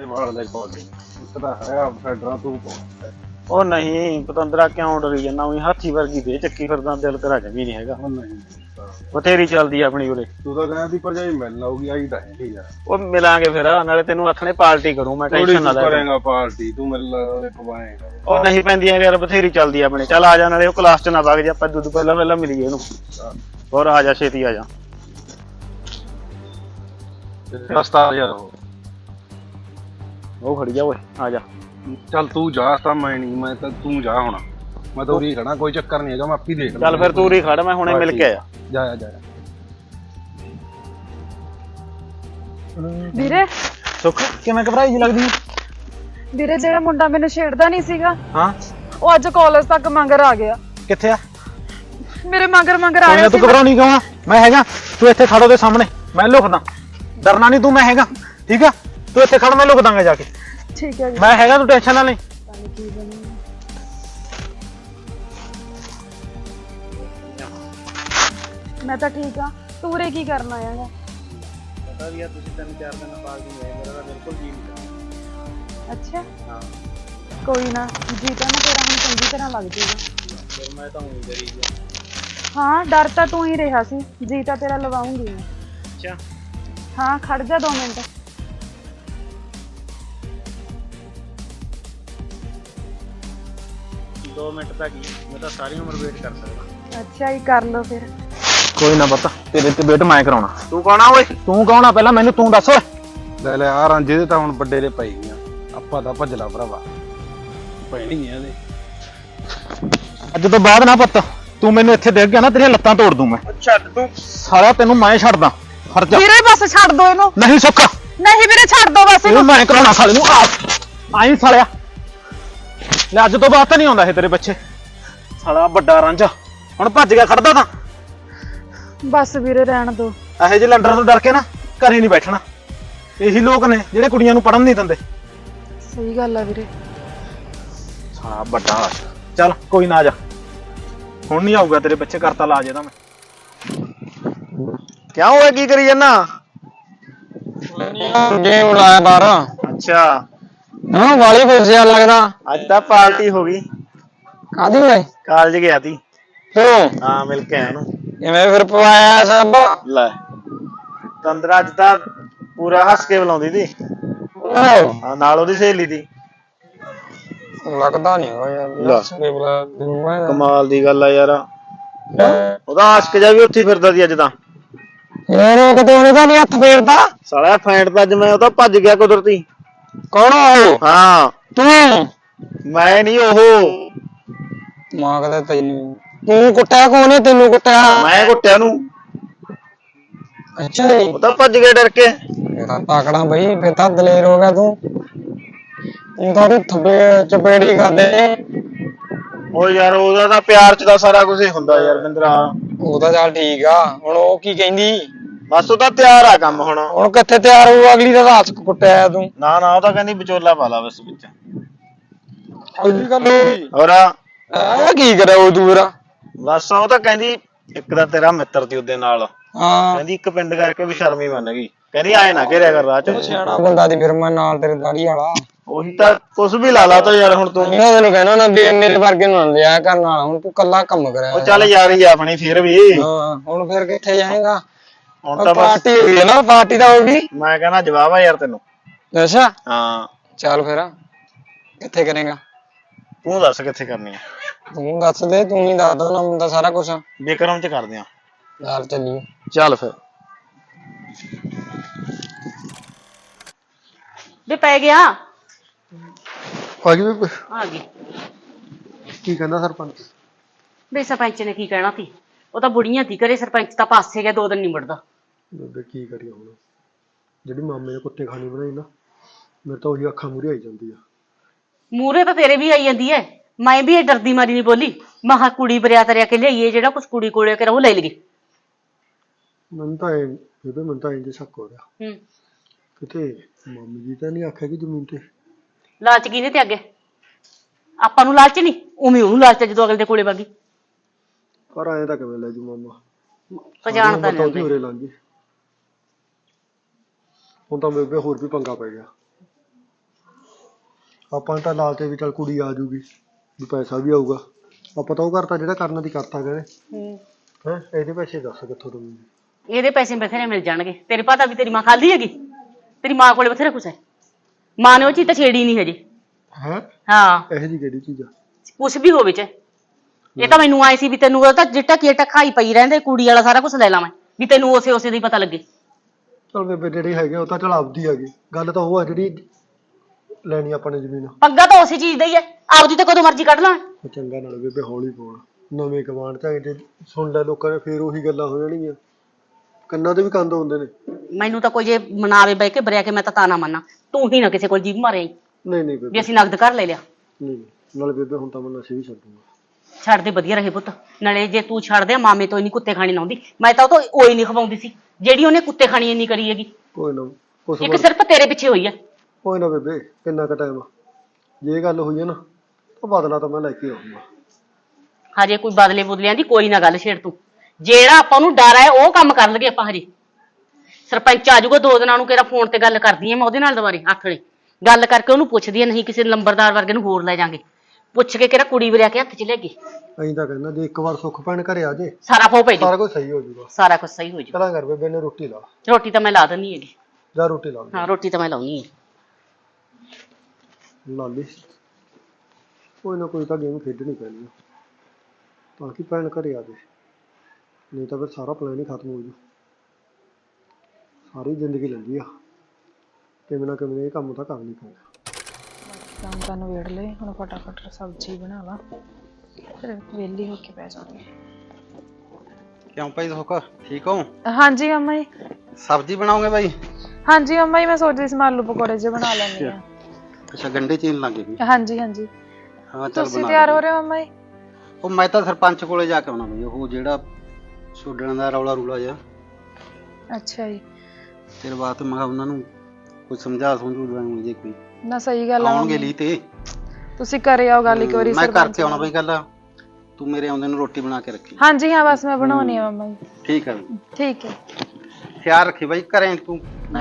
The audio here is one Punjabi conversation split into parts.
ਤੇ ਵਾਲ ਦੇ ਕੋਲ। ਇੱਕ ਤਾਂ ਹੈ ਫੈਡਰਾ ਤੂੰ ਪਾਉਂਦਾ ਉਹ ਨਹੀਂ ਪਤੰਦਰਾ ਕਿਉਂ ਡਰੀ ਜਾਂਦਾ? ਉਹੀ ਹਾਥੀ ਵਰਗੀ ਦੇ ਚੱਕੀ ਫਿਰਦਾ ਦਿਲ ਕਰਾ ਜਮੀ ਨਹੀਂ ਹੈਗਾ। ਉਹ ਨਹੀਂ ਬਥੇਰੀ ਚੱਲਦੀ ਆ ਆਪਣੀ ਉਰੇ। ਤੂੰ ਤਾਂ ਕਹਿੰਦੀ ਭਰਜਾਈ ਮਿਲਣ ਆਉਗੀ ਆਈ ਤਾਂ ਹੈ ਨਹੀਂ ਯਾਰ ਉਹ ਮਿਲਾਂਗੇ ਫਿਰ ਨਾਲੇ ਤੈਨੂੰ ਆਥਣੇ ਪਾਰਟੀ ਕਰੂੰ ਮੈਂ ਟੈਨਸ਼ਨ ਨਾ ਲੈ। ਕਰੇਗਾ ਪਾਰਟੀ ਤੂੰ ਮਿਲ ਪਵਾਏਗਾ ਉਹ ਨਹੀਂ ਪੈਂਦੀਆਂ ਯਾਰ ਬਥੇਰੀ ਚੱਲਦੀ ਆ ਆਪਣੇ। ਚੱਲ ਆ ਜਾ ਨਾਲੇ ਉਹ ਕਲਾਸ ਚ ਨਾ ਵਗ ਜਾ ਆਪਾਂ ਦੁੱਧ ਪਹਿਲਾਂ ਪਹਿਲਾਂ ਮਿਲੀਏ ਇਹਨੂੰ ਹੋਰ ਆ ਜਾ ਛੇਤੀ ਆ ਜਾ। ਰਸਤਾ ਯਾਰ ਉਹ ਖੜੀ ਜਾ ਓਏ ਆ ਜਾ। ਚੱਲ ਤੂੰ ਜਾ ਤਾਂ ਮੈਂ ਨਹੀਂ ਮੈਂ ਤਾਂ ਤੂੰ ਜਾ ਹੁਣ। ਮੈਂ ਤਾਂ ਉਰੀ ਖੜਾ ਕੋਈ ਚੱਕਰ ਨਹੀਂ ਹੈਗਾ ਮੈਂ ਆਪੀ ਦੇਖ ਚੱਲ ਫਿਰ ਤੂੰ ਉਰੀ ਖੜ ਮੈਂ ਹੁਣੇ ਮਿਲ ਕੇ ਆਇਆ। ਜਾ ਜਾ ਜਾ। ਵੀਰੇ। ਸੁੱਖ ਕਿਵੇਂ ਘਬਰਾਈ ਜੀ ਲੱਗਦੀ ਵੀਰੇ ਜਿਹੜਾ ਮੁੰਡਾ ਮੈਨੂੰ ਛੇੜਦਾ ਨਹੀਂ ਸੀਗਾ ਹਾਂ? ਉਹ ਅੱਜ ਕਾਲਜ ਤੱਕ ਮੰਗਰ ਆ ਗਿਆ। ਕਿੱਥੇ ਆ? ਮੇਰੇ ਮੰਗਰ ਮੰਗਰ ਆਇਆ ਨਾ ਤੂੰ ਘਬਰਾਉਣੀ ਕਿਉਂ ਆ? ਮੈਂ ਹੈਗਾ ਤੂੰ ਇੱਥੇ ਖੜੋ ਦੇ ਸਾਹਮਣੇ ਮੈਂ ਲੁਕਦਾ। ਡਰਨਾ ਨਹੀਂ ਤੂੰ ਮੈਂ ਹੈਗਾ ਠੀਕ ਆ? ਤੂੰ ਇੱਥੇ ਖੜ ਮੈਂ ਲੁਕ ਦਾਂਗਾ ਜਾ ਕੇ। ਠੀਕ ਹੈ ਜੀ। ਮੈਂ ਹੈਗਾ ਤੂੰ ਟੈਨਸ਼ਨ ਨਾ ਲੈ। ਮੈਂ ਤਾਂ ਠੀਕ ਆ। ਤੂੰ ਉਰੇ ਕੀ ਕਰਨ ਆਇਆਗਾ ਪਤਾ ਵੀ ਆ ਤੁਸੀਂ ਤਿੰਨ ਚਾਰ ਦਿਨ ਬਾਅਦ ਹੀ ਆਏ ਮੇਰਾ ਤਾਂ ਬਿਲਕੁਲ ਜੀ ਨਹੀਂ ਅੱਛਾ। ਹਾਂ। ਕੋਈ ਨਾ ਜੀਤਾ ਨਾ ਤੇਰਾ ਹੁਣ ਚੰਗੀ ਤਰ੍ਹਾਂ ਲੱਗ ਜਾਊਗਾ ਫਿਰ ਮੈਂ ਤਾਂ ਉਹੀ ਕਰੀ ਗਿਆ। ਹਾਂ ਡਰ ਤਾਂ ਤੂੰ ਹੀ ਰਿਹਾ ਸੀ। ਜੀਤਾ ਤੇਰਾ ਲਵਾਉਂਗੀ। ਮੈਂ ਅੱਛਾ। ਹਾਂ ਖੜ ਜਾ 2 ਮਿੰਟ। ਦੋ ਮਿੰਟ ਤੱਕ ਹੀ ਮੈਂ ਤਾਂ ਸਾਰੀ ਉਮਰ ਵੇਟ ਕਰ ਸਕਦਾ। ਅੱਛਾ ਹੀ ਕਰ ਲਓ ਫਿਰ। ਕੋਈ ਨਾ ਪੁੱਤ ਤੇਰੇ ਤੇ ਵੇਟ ਮੈਂ ਕਰਾਉਣਾ। ਤੂੰ ਕੌਣ ਆ ਓਏ? ਤੂੰ ਕੌਣ ਆ? ਪਹਿਲਾਂ ਮੈਨੂੰ ਤੂੰ ਦੱਸ ਓਏ। ਲੈ ਲੈ ਆ ਰਾਂਝੇ ਦੇ ਤਾਂ ਹੁਣ ਵੱਡੇ ਦੇ ਪਈ ਗਈਆਂ ਆਪਾਂ ਤਾਂ ਭੱਜ ਲਾ ਭਰਾਵਾ। ਪੈਣੀ ਆ ਇਹਦੇ ਅੱਜ ਤੋਂ ਬਾਅਦ ਨਾ ਪੁੱਤ ਤੂੰ ਮੈਨੂੰ ਇੱਥੇ ਦੇਖ ਗਿਆ ਨਾ ਤੇਰੀਆਂ ਲੱਤਾਂ ਤੋੜ ਦੂੰ ਮੈਂ। ਅੱਛਾ ਤੂੰ। ਸਾਰਾ ਤੈਨੂੰ ਮੈਂ ਛੱਡਦਾ। ਹਟ ਜਾ। ਵੀਰੇ ਬਸ ਛੱਡ ਦੋ ਇਹਨੂੰ। ਨਹੀਂ ਸੁੱਖ। ਨਹੀਂ ਵੀਰੇ ਛੱਡ ਦੋ ਬਸ ਇਹਨੂੰ। ਇਹਨੂੰ ਮੈਂ ਕਰਾਉਣਾ ਸਾਲੇ ਨੂੰ। ਆ ਆਈ ਸਾਲਿਆ। ਲੈ ਅੱਜ ਤੋਂ ਬਾਅਦ ਤਾਂ ਨਹੀਂ ਆਉਂਦਾ ਇਹ ਤੇਰੇ ਬੱਚੇ ਸਾਲਾ ਵੱਡਾ ਰਾਂਝਾ ਹੁਣ ਭੱਜ ਗਿਆ ਖੜਦਾ ਤਾਂ। ਬਸ ਵੀਰੇ ਰਹਿਣ ਦੋ। ਇਹੋ ਜਿਹੇ ਲੰਡਰ ਤੋਂ ਡਰ ਕੇ ਨਾ ਘਰੇ ਨਹੀਂ ਬੈਠਣਾ। ਇਹੀ ਲੋਕ ਨੇ ਜਿਹੜੇ ਕੁੜੀਆਂ ਨੂੰ ਪੜਨ ਨਹੀਂ ਦਿੰਦੇ। ਸਹੀ ਗੱਲ ਆ ਵੀਰੇ। ਸਾਲਾ ਵੱਡਾ ਚੱਲ ਕੋਈ ਨਾ ਆ ਜਾ। ਹੁਣ ਨਹੀਂ ਆਊਗਾ ਤੇਰੇ ਬੱਚੇ ਕਰਤਾ ਲਾ ਜੇ ਤਾਂ ਮੈਂ। ਕਿਉਂ ਓਏ ਕੀ ਕਰੀ ਜੰਨਾ? ਗੇਮ ਉਡਾਇਆ ਬਾਹਰ। ਅੱਛਾ। ਹਾਂ ਵਾਲੀ ਖੁਸ਼ੀਆ ਲੱਗਦਾ। ਅੱਜ ਤਾਂ ਪਾਰਟੀ ਹੋ ਗਈ। ਕਾਦੀ ਓਏ ਕਾਲਜ ਗਿਆ ਤੀ। ਤੂੰ ਹਾਂ ਮਿਲ ਕੇ ਆਇਆ ਨੂੰ ਕਿਵੇਂ ਫਿਰ ਪਵਾਇਆ ਸਭ? ਲੈ ਤੰਦਰਾ ਅੱਜ ਤਾਂ ਪੂਰਾ ਹੱਸ ਕੇ ਬੁਲਾਉਂਦੀ ਸੀ ਓ, ਹਾਂ ਨਾਲ ਉਹਦੀ ਸਹੇਲੀ ਦੀ ਲੱਗਦਾ ਨਹੀਂ ਹੋਇਆ ਲੈ। ਕਮਾਲ ਕਮਾਲ ਦੀ ਗੱਲ ਆ ਯਾਰ। ਉਹਦਾ ਆਸ਼ਕ ਜਾ ਵੀ ਉੱਥੇ ਹੀ ਫਿਰਦਾ ਸੀ ਅੱਜ ਤਾਂ। ਯਾਰ ਕਿਤੇ ਉਹਨੇ ਤਾਂ ਨਹੀਂ ਹੱਥ ਫੇਰਦਾ। ਸਾਲਾ ਫੈਂਟ ਤਾਂ ਅੱਜ ਮੈਂ ਉਹਦਾ ਭੱਜ ਗਿਆ ਕੁਦਰਤੀ। ਕੌਣ ਆ ਉਹ? ਹਾਂ। ਤੂੰ? ਮੈਂ ਨਹੀਂ ਉਹ। ਮਾਂ ਕਹਦਾ ਤੈਨੂੰ। ਤੂੰ ਕੁੱਟਿਆ ਕੋਨੇ ਤੈਨੂੰ ਕੁੱਟਿਆ? ਮੈਂ ਕੁੱਟਿਆ ਨੂੰ ਅੱਛਾ। ਜੀ ਉਹ ਤਾਂ ਭੱਜ ਗਿਆ ਡਰ ਕੇ। ਇਹ ਤਾਂ ਤਾਕੜਾ ਬਈ ਫਿਰ ਤਾਂ ਦਲੇਰ ਹੋ ਗਿਆ ਤੂੰ। ਤੂੰ ਤਾਂ ਉਹਦੇ ਥੱਬੇ ਚਪੇੜੀ ਕਰਦੇ। ਉਹ ਯਾਰ ਉਹਦਾ ਤਾਂ ਪਿਆਰ ਚ ਤਾਂ ਸਾਰਾ ਕੁਝ ਹੀ ਹੁੰਦਾ ਯਾਰ ਬਿੰਦਰਾ। ਉਹ ਤਾਂ ਚੱਲ ਠੀਕ ਆ। ਹੁਣ ਉਹ ਕੀ ਕਹਿੰਦੀ? ਬਸ ਉਹ ਤਾਂ ਤਿਆਰ ਆ ਕੰਮ ਹੁਣ। ਹੁਣ ਕਿੱਥੇ ਤਿਆਰ ਹੋਊ ਅਗਲੀ ਦਾ ਹੱਥ ਕੁੱਟਿਆ ਤੂੰ। ਨਾ ਨਾ ਉਹ ਤਾਂ ਕਹਿੰਦੀ ਵਿਚੋਲਾ ਪਾ ਲਾ ਬਸ ਵਿੱਚ। ਅਗਲੀ ਗੱਲ ਹੋਰ? ਇਹ ਕੀ ਕਰਿਆ ਉਹ ਦੂਰਾ ਬਸ ਉਹ ਤਾਂ ਕਹਿੰਦੀ ਇੱਕ ਤਾਂ ਤੇਰਾ ਮਿੱਤਰ ਸੀ ਉਹਦੇ ਨਾਲ। ਹਾਂ। ਕਹਿੰਦੀ ਇੱਕ ਪਿੰਡ ਕਰਕੇ ਵੀ ਸ਼ਰਮੀ ਮੰਨ ਗਈ। ਕਹਿੰਦੀ ਆਏ ਨਾ ਘੇਰਿਆ ਕਰ ਰਾਹ ਚ। ਸਿਆਣਾ ਬੰਦਾ ਦੀ ਫਿਰ ਮੈਂ ਨਾਲ ਤੇਰੇ ਦਾੜੀ ਵਾਲਾ। ਉਹੀ ਤਾਂ ਕੁਛ ਵੀ ਲਾ ਲਾ ਤਾ ਯਾਰ ਹੁਣ ਤੂੰ। ਇਹਨਾਂ ਤੈਨੂੰ ਕਹਿਣਾ ਨਾ ਵੀ ਮੇਰੇ ਵਰਗੇ ਨੂੰ ਨਾ ਲਿਆ ਕਰਨ ਵਾਲਾ ਹੁਣ ਤੂੰ ਕੱਲਾ ਕੰਮ ਕਰਿਆ। ਉਹ ਚੱਲ ਯਾਰੀ ਆ ਆਪਣੀ ਫਿਰ ਵੀ। ਹਾਂ ਹੁਣ ਫਿਰ ਕਿੱਥੇ ਜਾਏਗਾ? ਹੁਣ ਤਾਂ ਬਸ ਪਾਰਟੀ ਹੋ ਗਈ ਨਾ ਪਾਰਟੀ ਤਾਂ ਹੋ ਗਈ ਮੈਂ ਕਹਿੰਦਾ ਜਵਾਬ ਆ ਯਾਰ ਤੈਨੂੰ। ਅੱਛਾ। ਹਾਂ। ਚੱਲ ਫਿਰ। ਕਿੱਥੇ ਕਰੇਗਾ? ਤੂੰ ਦੱਸ ਕਿੱਥੇ ਕਰਨੀ ਆ? ਤੂੰ ਦੱਸ ਦੇ ਤੂੰ ਹੀ ਦੱਸ ਦੋ ਨਾ ਮੁੰਡਾ ਸਾਰਾ ਕੁਝ ਵਿਕਰਮ ਚ ਕਰਦੇ ਆ। ਚੱਲ ਚੱਲੀਏ। ਚੱਲ ਫਿਰ। ਵੇ ਪੈ ਗਿਆ। ਆ ਗਈ ਬੇਬੇ। ਆ ਗਈ। ਕੀ ਕਹਿੰਦਾ ਸਰਪੰਚ? ਵੇ ਸਰਪੰਚ ਨੇ ਕੀ ਕਹਿਣਾ ਸੀ? ਉਹ ਤਾਂ ਬੁੜੀਆਂ ਦੀ ਕਰੇ ਸਰਪੰਚ ਤਾਂ ਪਾਸੇ ਗਿਆ ਦੋ ਦਿਨ ਨਹੀਂ ਮੁੜਦਾ। ਬੇਬੇ ਕੀ ਕਰੀਏ ਹੁਣ? ਜਿਹੜੀ ਮਾਮੇ ਨੇ ਕੁੱਤੇ ਖਾਣੀ ਬਣਾਈ ਨਾ ਮੇਰੇ ਤਾਂ ਉਹੀ ਅੱਖਾਂ ਮੂਰੇ ਆਈ ਜਾਂਦੀ ਆ। ਮੂਰੇ ਤਾਂ ਤੇਰੇ ਵੀ ਆਈ ਜਾਂਦੀ ਐ। ਮੈਂ ਵੀ ਇਹ ਡਰਦੀ ਮਾਰੀ ਨਹੀਂ ਬੋਲੀ। ਮਹਾ ਕੁੜੀ ਬਰਿਆ ਤਰਿਆ ਕੇ ਲਿਆਈਏ ਜਿਹੜਾ ਕੁਛ ਕੁੜੀ ਕੋਲੇ ਕਰ ਉਹ ਲੈ ਲਈਏ। ਮੈਨੂੰ ਤਾਂ ਇਹ ਬੇਬੇ ਮੈਨੂੰ ਤਾਂ ਇੰਜ ਸ਼ੱਕ ਹੋ ਰਿਹਾ। ਹੂੰ। ਕਿਤੇ ਮਾਮੀ ਜੀ ਤਾਂ ਨਹੀਂ ਆਖਿਆ ਕਿ ਜ਼ਮੀਨ ਤੇ? ਲਾਲਚ ਕਿਹਨੇ ਤੇ ਅੱਗੇ? ਆਪਾਂ ਨੂੰ ਲਾਲਚ ਨਹੀਂ? ਉਵੇਂ ਉਹਨੂੰ ਲਾਲਚ ਆ ਜਦੋਂ ਅਗਲੇ ਦੇ ਕੋਲੇ ਵਾਗੀ ਪਰ ਐਂ ਤਾਂ ਕਿਵੇਂ ਲੈ ਜੂ ਮਾਮਾ? ਤਾਂ ਉਹਦੀ ਨਹੀਂ ਉਰੇ ਲੰਘ ਗਈ। ਹੁਣ ਤਾਂ ਬੇਬੇ ਹੋਰ ਵੀ ਪੰਗਾ ਪੈ ਗਿਆ। ਆਪਾਂ ਤਾਂ ਲਾਲਚ ਵੀ ਚੱਲ ਕੁੜੀ ਆ ਜੂਗੀ ਵੀ ਪੈਸਾ ਵੀ ਆਊਗਾ। ਆਪਾਂ ਤਾਂ ਉਹ ਕਰਤਾ ਜਿਹੜਾ ਕਰਨਾ ਦੀ ਕਰਤਾ ਕਹਿੰਦੇ ਹੈ। ਇਹਦੇ ਪੈਸੇ ਦੱਸ ਕਿੱਥੋਂ ਦੂੰਗੀ ਇਹਦੇ ਪੈਸੇ ਬਥੇਰੇ ਮਿਲ ਜਾਣਗੇ। ਤੇਰੇ ਪਤਾ ਵੀ ਤੇਰੀ ਮਾਂ ਖਾਲੀ ਹੈਗੀ। ਤੇਰੀ ਮਾਂ ਕੋਲੇ ਬਥੇਰਾ ਕੁਛ ਹੈ। ਮਾਂ ਨੇ ਉਹ ਚੀਜ਼ ਤਾਂ ਛੇੜੀ ਨਹੀਂ ਹਜੇ। ਹੈ? ਹਾਂ। ਇਹੋ ਜੀ ਕਿਹੜੀ ਚੀਜ਼ ਆ? ਕੁਛ ਵੀ ਹੋਵੇ ਚ। ਇਹ ਤਾਂ ਮੈਨੂੰ ਆਏ ਸੀ ਵੀ ਤੈਨੂੰ ਉਹ ਤਾਂ ਜਿੱਟਾ ਕੀਟਾ ਖਾਈ ਪਈ ਰਹਿੰਦੇ ਕੁੜੀ ਵਾਲਾ ਸਾਰਾ ਕੁਝ ਲੈ ਲਾ ਮੈਂ। ਵੀ ਤੈਨੂੰ ਉਸੇ ਉਸੇ ਦਾ ਹੀ ਪਤਾ ਲੱਗੇ। ਚਲ ਬੇਬੇ ਜਿਹੜੀ ਹੈਗੀ ਉਹ ਤਾਂ ਚਲ ਆਪਦੀ ਹੈਗੀ। ਗੱਲ ਤਾਂ ਉਹ ਆ ਜਿਹੜੀ ਲੈਣੀ ਆਪਾਂ ਨੇ ਜ਼ਮੀਨ। ਪੱਗਾ ਤਾਂ ਉਸੇ ਚੀਜ਼ ਦਾ ਹੀ ਹੈ ਆਪਦੀ ਤਾਂ ਕਦੋਂ ਮਰਜ਼ੀ ਕੱਢ ਲਾਂ। ਉਹ ਚੰਗਾ ਨਾਲ ਬੇਬੇ ਹੌਲੀ ਬੋਲ। ਨਵੇਂ ਕਮਾਂਡ ਚ ਜੇ ਸੁਣ ਲੈ ਲੋਕਾਂ ਨੇ ਫੇਰ ਉਹੀ ਗੱਲਾਂ ਹੋ ਜਾਣਗੀਆਂ। ਕੰਨਾਂ ਦੇ ਵੀ ਕੰਦ ਹੁੰਦੇ ਨੇ। ਮੈਨੂੰ ਤਾਂ ਕੋਈ ਜੇ ਮਨਾਵੇ ਬਹਿ ਕੇ ਬਰਿਆ ਕੇ ਮੈਂ ਤਾਂ ਤਾਂ ਨਾ ਮੰਨਾਂ। ਤੂੰ ਹੀ ਨਾ ਕਿਸੇ ਕੋਲ ਜੀਭ ਮਾਰੇ। ਨਹੀਂ ਨਹੀਂ ਬੇਬੇ। ਅਸੀਂ ਨਗਦ ਕਰ ਲੈ ਲਿਆ। ਨਹੀਂ ਨਹੀਂ। ਨਾਲ ਬੇਬੇ ਹੁਣ ਤਾਂ ਮੈਂ ਨਸ਼ੇ ਵੀ ਛੱਡੂਗਾ। ਛੱਡ ਦੇ ਵਧੀਆ ਰਹੇ ਪੁੱਤ। ਨਾਲੇ ਜੇ ਤੂੰ ਛੱਡ ਦੇ ਮਾਮੇ ਤੋਂ ਇੰਨੀ ਕੁੱਤੇ ਖਾਣੀ ਨਾ ਆਉਂਦੀ। ਮੈਂ ਤਾਂ ਉਹ ਤੋਂ ਉਹੀ ਨਹੀਂ ਖਵਾਉਂਦੀ ਸੀ। ਜਿਹੜੀ ਉਹਨੇ ਕੁੱਤੇ ਖਾਣੀ ਇੰਨੀ ਕਰੀ ਹੈਗੀ। ਕੋਈ ਨਾ ਉਸ ਇੱਕ ਸਿਰਫ ਤੇਰੇ ਪਿੱਛੇ ਹੋਈ ਹੈ ਕੋਈ ਨਾ ਬੇਬੇ ਕਿੰਨਾ ਕੁ ਟਾਈਮ ਆ। ਜੇ ਗੱਲ ਹੋਈ ਹੈ ਨਾ ਤਾਂ ਬਦਲਾ ਤਾਂ ਮੈਂ ਲੈ ਕੇ ਆਉਂਗਾ। ਹਜੇ ਕੋਈ ਬਦਲੇ ਬੁਦਲਿਆਂ ਦੀ ਕੋਈ ਨਾ ਗੱਲ ਛੇੜ ਤੂੰ। ਜਿਹੜਾ ਆਪਾਂ ਨੂੰ ਡਰ ਹੈ ਉਹ ਕੰਮ ਕਰ ਲਗੇ ਆਪਾਂ ਹਜੇ। ਸਰਪੰਚ ਆ ਜਾਊਗਾ ਦੋ ਦਿਨਾਂ ਨੂੰ ਕਿਹੜਾ ਫੋਨ ਤੇ ਗੱਲ ਕਰਦੀ ਐ ਮੈਂ ਉਹਦੇ ਨਾਲ ਦੁਬਾਰੇ ਆਥਣੇ ਗੱਲ ਕਰਕੇ ਉਹਨੂੰ ਪੁੱਛਦੀ ਐ ਨਹੀਂ ਕਿਸੇ ਲੰਬਰਦਾਰ ਵਰਗੇ ਨੂੰ ਹੋਰ ਲੈ ਜਾਾਂਗੇ। ਪੁੱਛ ਕੇ ਕਿਹੜਾ ਕੁੜੀ ਵਰਿਆ ਕੇ ਹੱਥ 'ਚ ਲੈ ਗਈ? ਐਂ ਤਾਂ ਕਹਿੰਦਾ ਜੇ ਇੱਕ ਵਾਰ ਸੁੱਖ ਭੈਣ ਘਰੇ ਆ ਜੇ ਸਾਰਾ ਫੋ ਪੈ ਸਾਰਾ ਜੂ ਕੁਝ ਸਹੀ ਹੋ ਜਾਊਗਾ ਸਾਰਾ ਕੁਝ ਸਹੀ ਹੋ ਜੂ। ਚਲਾਂ ਕਰ ਬੇਬੇ ਨੇ ਰੋਟੀ ਲਾ। ਰੋਟੀ ਤਾਂ ਮੈਂ ਲਾ ਦਿੰਨੀ ਹੈਗੀ। ਜਾ ਰੋਟੀ ਲਾ। ਹਾਂ ਰੋਟੀ ਤਾਂ ਮੈਂ ਲਾਉਣੀ ਹੈ। ਲਾ ਲਈ। ਕੋਈ ਨਾ ਕੋਈ ਤਾਂ ਗੇਮ ਖੇਡਣੀ ਪੈਣੀ ਆ। ਤਾਂ ਕਿ ਭੈਣ ਘਰੇ ਆ ਜੇ। ਨਹੀਂ ਤਾਂ ਫਿਰ ਸਾਰਾ ਪਲਾਨ ਹੀ ਖਤਮ ਹੋ ਜੂ। ਸਾਰੀ ਜ਼ਿੰਦਗੀ ਲੰਘੀ ਆ। ਕਿਵੇਂ ਨਾ ਕਿਵੇਂ ਇਹ ਕੰਮ ਤਾਂ ਕਰਨਾ ਹੀ ਪੈਣਾ ਕੰਮ ਤਾਂ ਨਵੇੜ ਲਏ ਹੁਣ ਫਟਾਫਟ ਸਬਜ਼ੀ ਬਣਾ ਲਾ। ਫਿਰ ਵਿਹਲੀ ਹੋ ਕੇ ਬਹਿ ਜਾਵਾਂਗੇ ਕਿਉਂ ਭਾਈ ਸੁੱਖ? ਠੀਕ ਹੋ? ਹਾਂਜੀ ਅੰਮਾ ਜੀ। ਸਬਜ਼ੀ ਬਣਾਓਗੇ ਭਾਈ? ਹਾਂਜੀ ਅੰਮਾ ਜੀ ਮੈਂ ਸੋਚਦੀ ਸੀ ਮੈਂ ਆਲੂ ਪਕੌੜੇ ਜੇ ਬਣਾ ਲੈਂਦੀ ਆ ਅੱਛਾ ਗੰਡੇ ਚੀਨ ਲੱਗੇ ਵੀ ਹਾਂਜੀ ਹਾਂਜੀ। ਹਾਂ ਚੱਲ ਤੁਸੀਂ ਤਿਆਰ। ਹੋ ਰਹੇ ਹੋ ਅੰਮਾ ਜੀ? ਉਹ ਮੈਂ ਤਾਂ ਸਰਪੰਚ ਕੋਲੇ ਜਾ ਕੇ ਆਉਣਾ ਬਈ ਉਹ ਜਿਹੜਾ ਛੋਡਣ ਦਾ ਰੌਲਾ ਰੂਲਾ ਜਿਹਾ। ਅੱਛਾ ਜੀ। ਤੇਰੇ ਬਾਅਦ ਮੈਂ ਕਿਹਾ ਉਹਨਾਂ ਨੂੰ ਕੁਝ ਸਮਝਾ ਸਮਝੂ ਦਵਾਂਗੇ ਜੇ ਕੋਈ। ਨਾ ਸਹੀ ਗੱਲ ਆ ਆਉਣਗੇ। ਲਈ ਤੇ। ਤੁਸੀਂ ਕਰੇ ਆਓ ਗੱਲ ਇੱਕ ਵਾਰੀ ਮੈਂ ਸਰਪੰਚ ਕਰਕੇ ਆਉਣਾ। ਬਈ ਗੱਲ। ਤੂੰ ਮੇਰੇ ਆਉਂਦੇ ਨੂੰ ਰੋਟੀ ਬਣਾ ਕੇ ਰੱਖੀ। ਹਾਂਜੀ ਹਾਂ ਬਸ ਮੈਂ ਬਣਾਉਣੀ ਆ ਮੰਮਾ ਜੀ। ਠੀਕ ਹੈ ਬਈ। ਠੀਕ ਹੈ ਖਿਆਲ ਰੱਖੀ ਬਾਈ ਘਰੇ ਤੂੰ।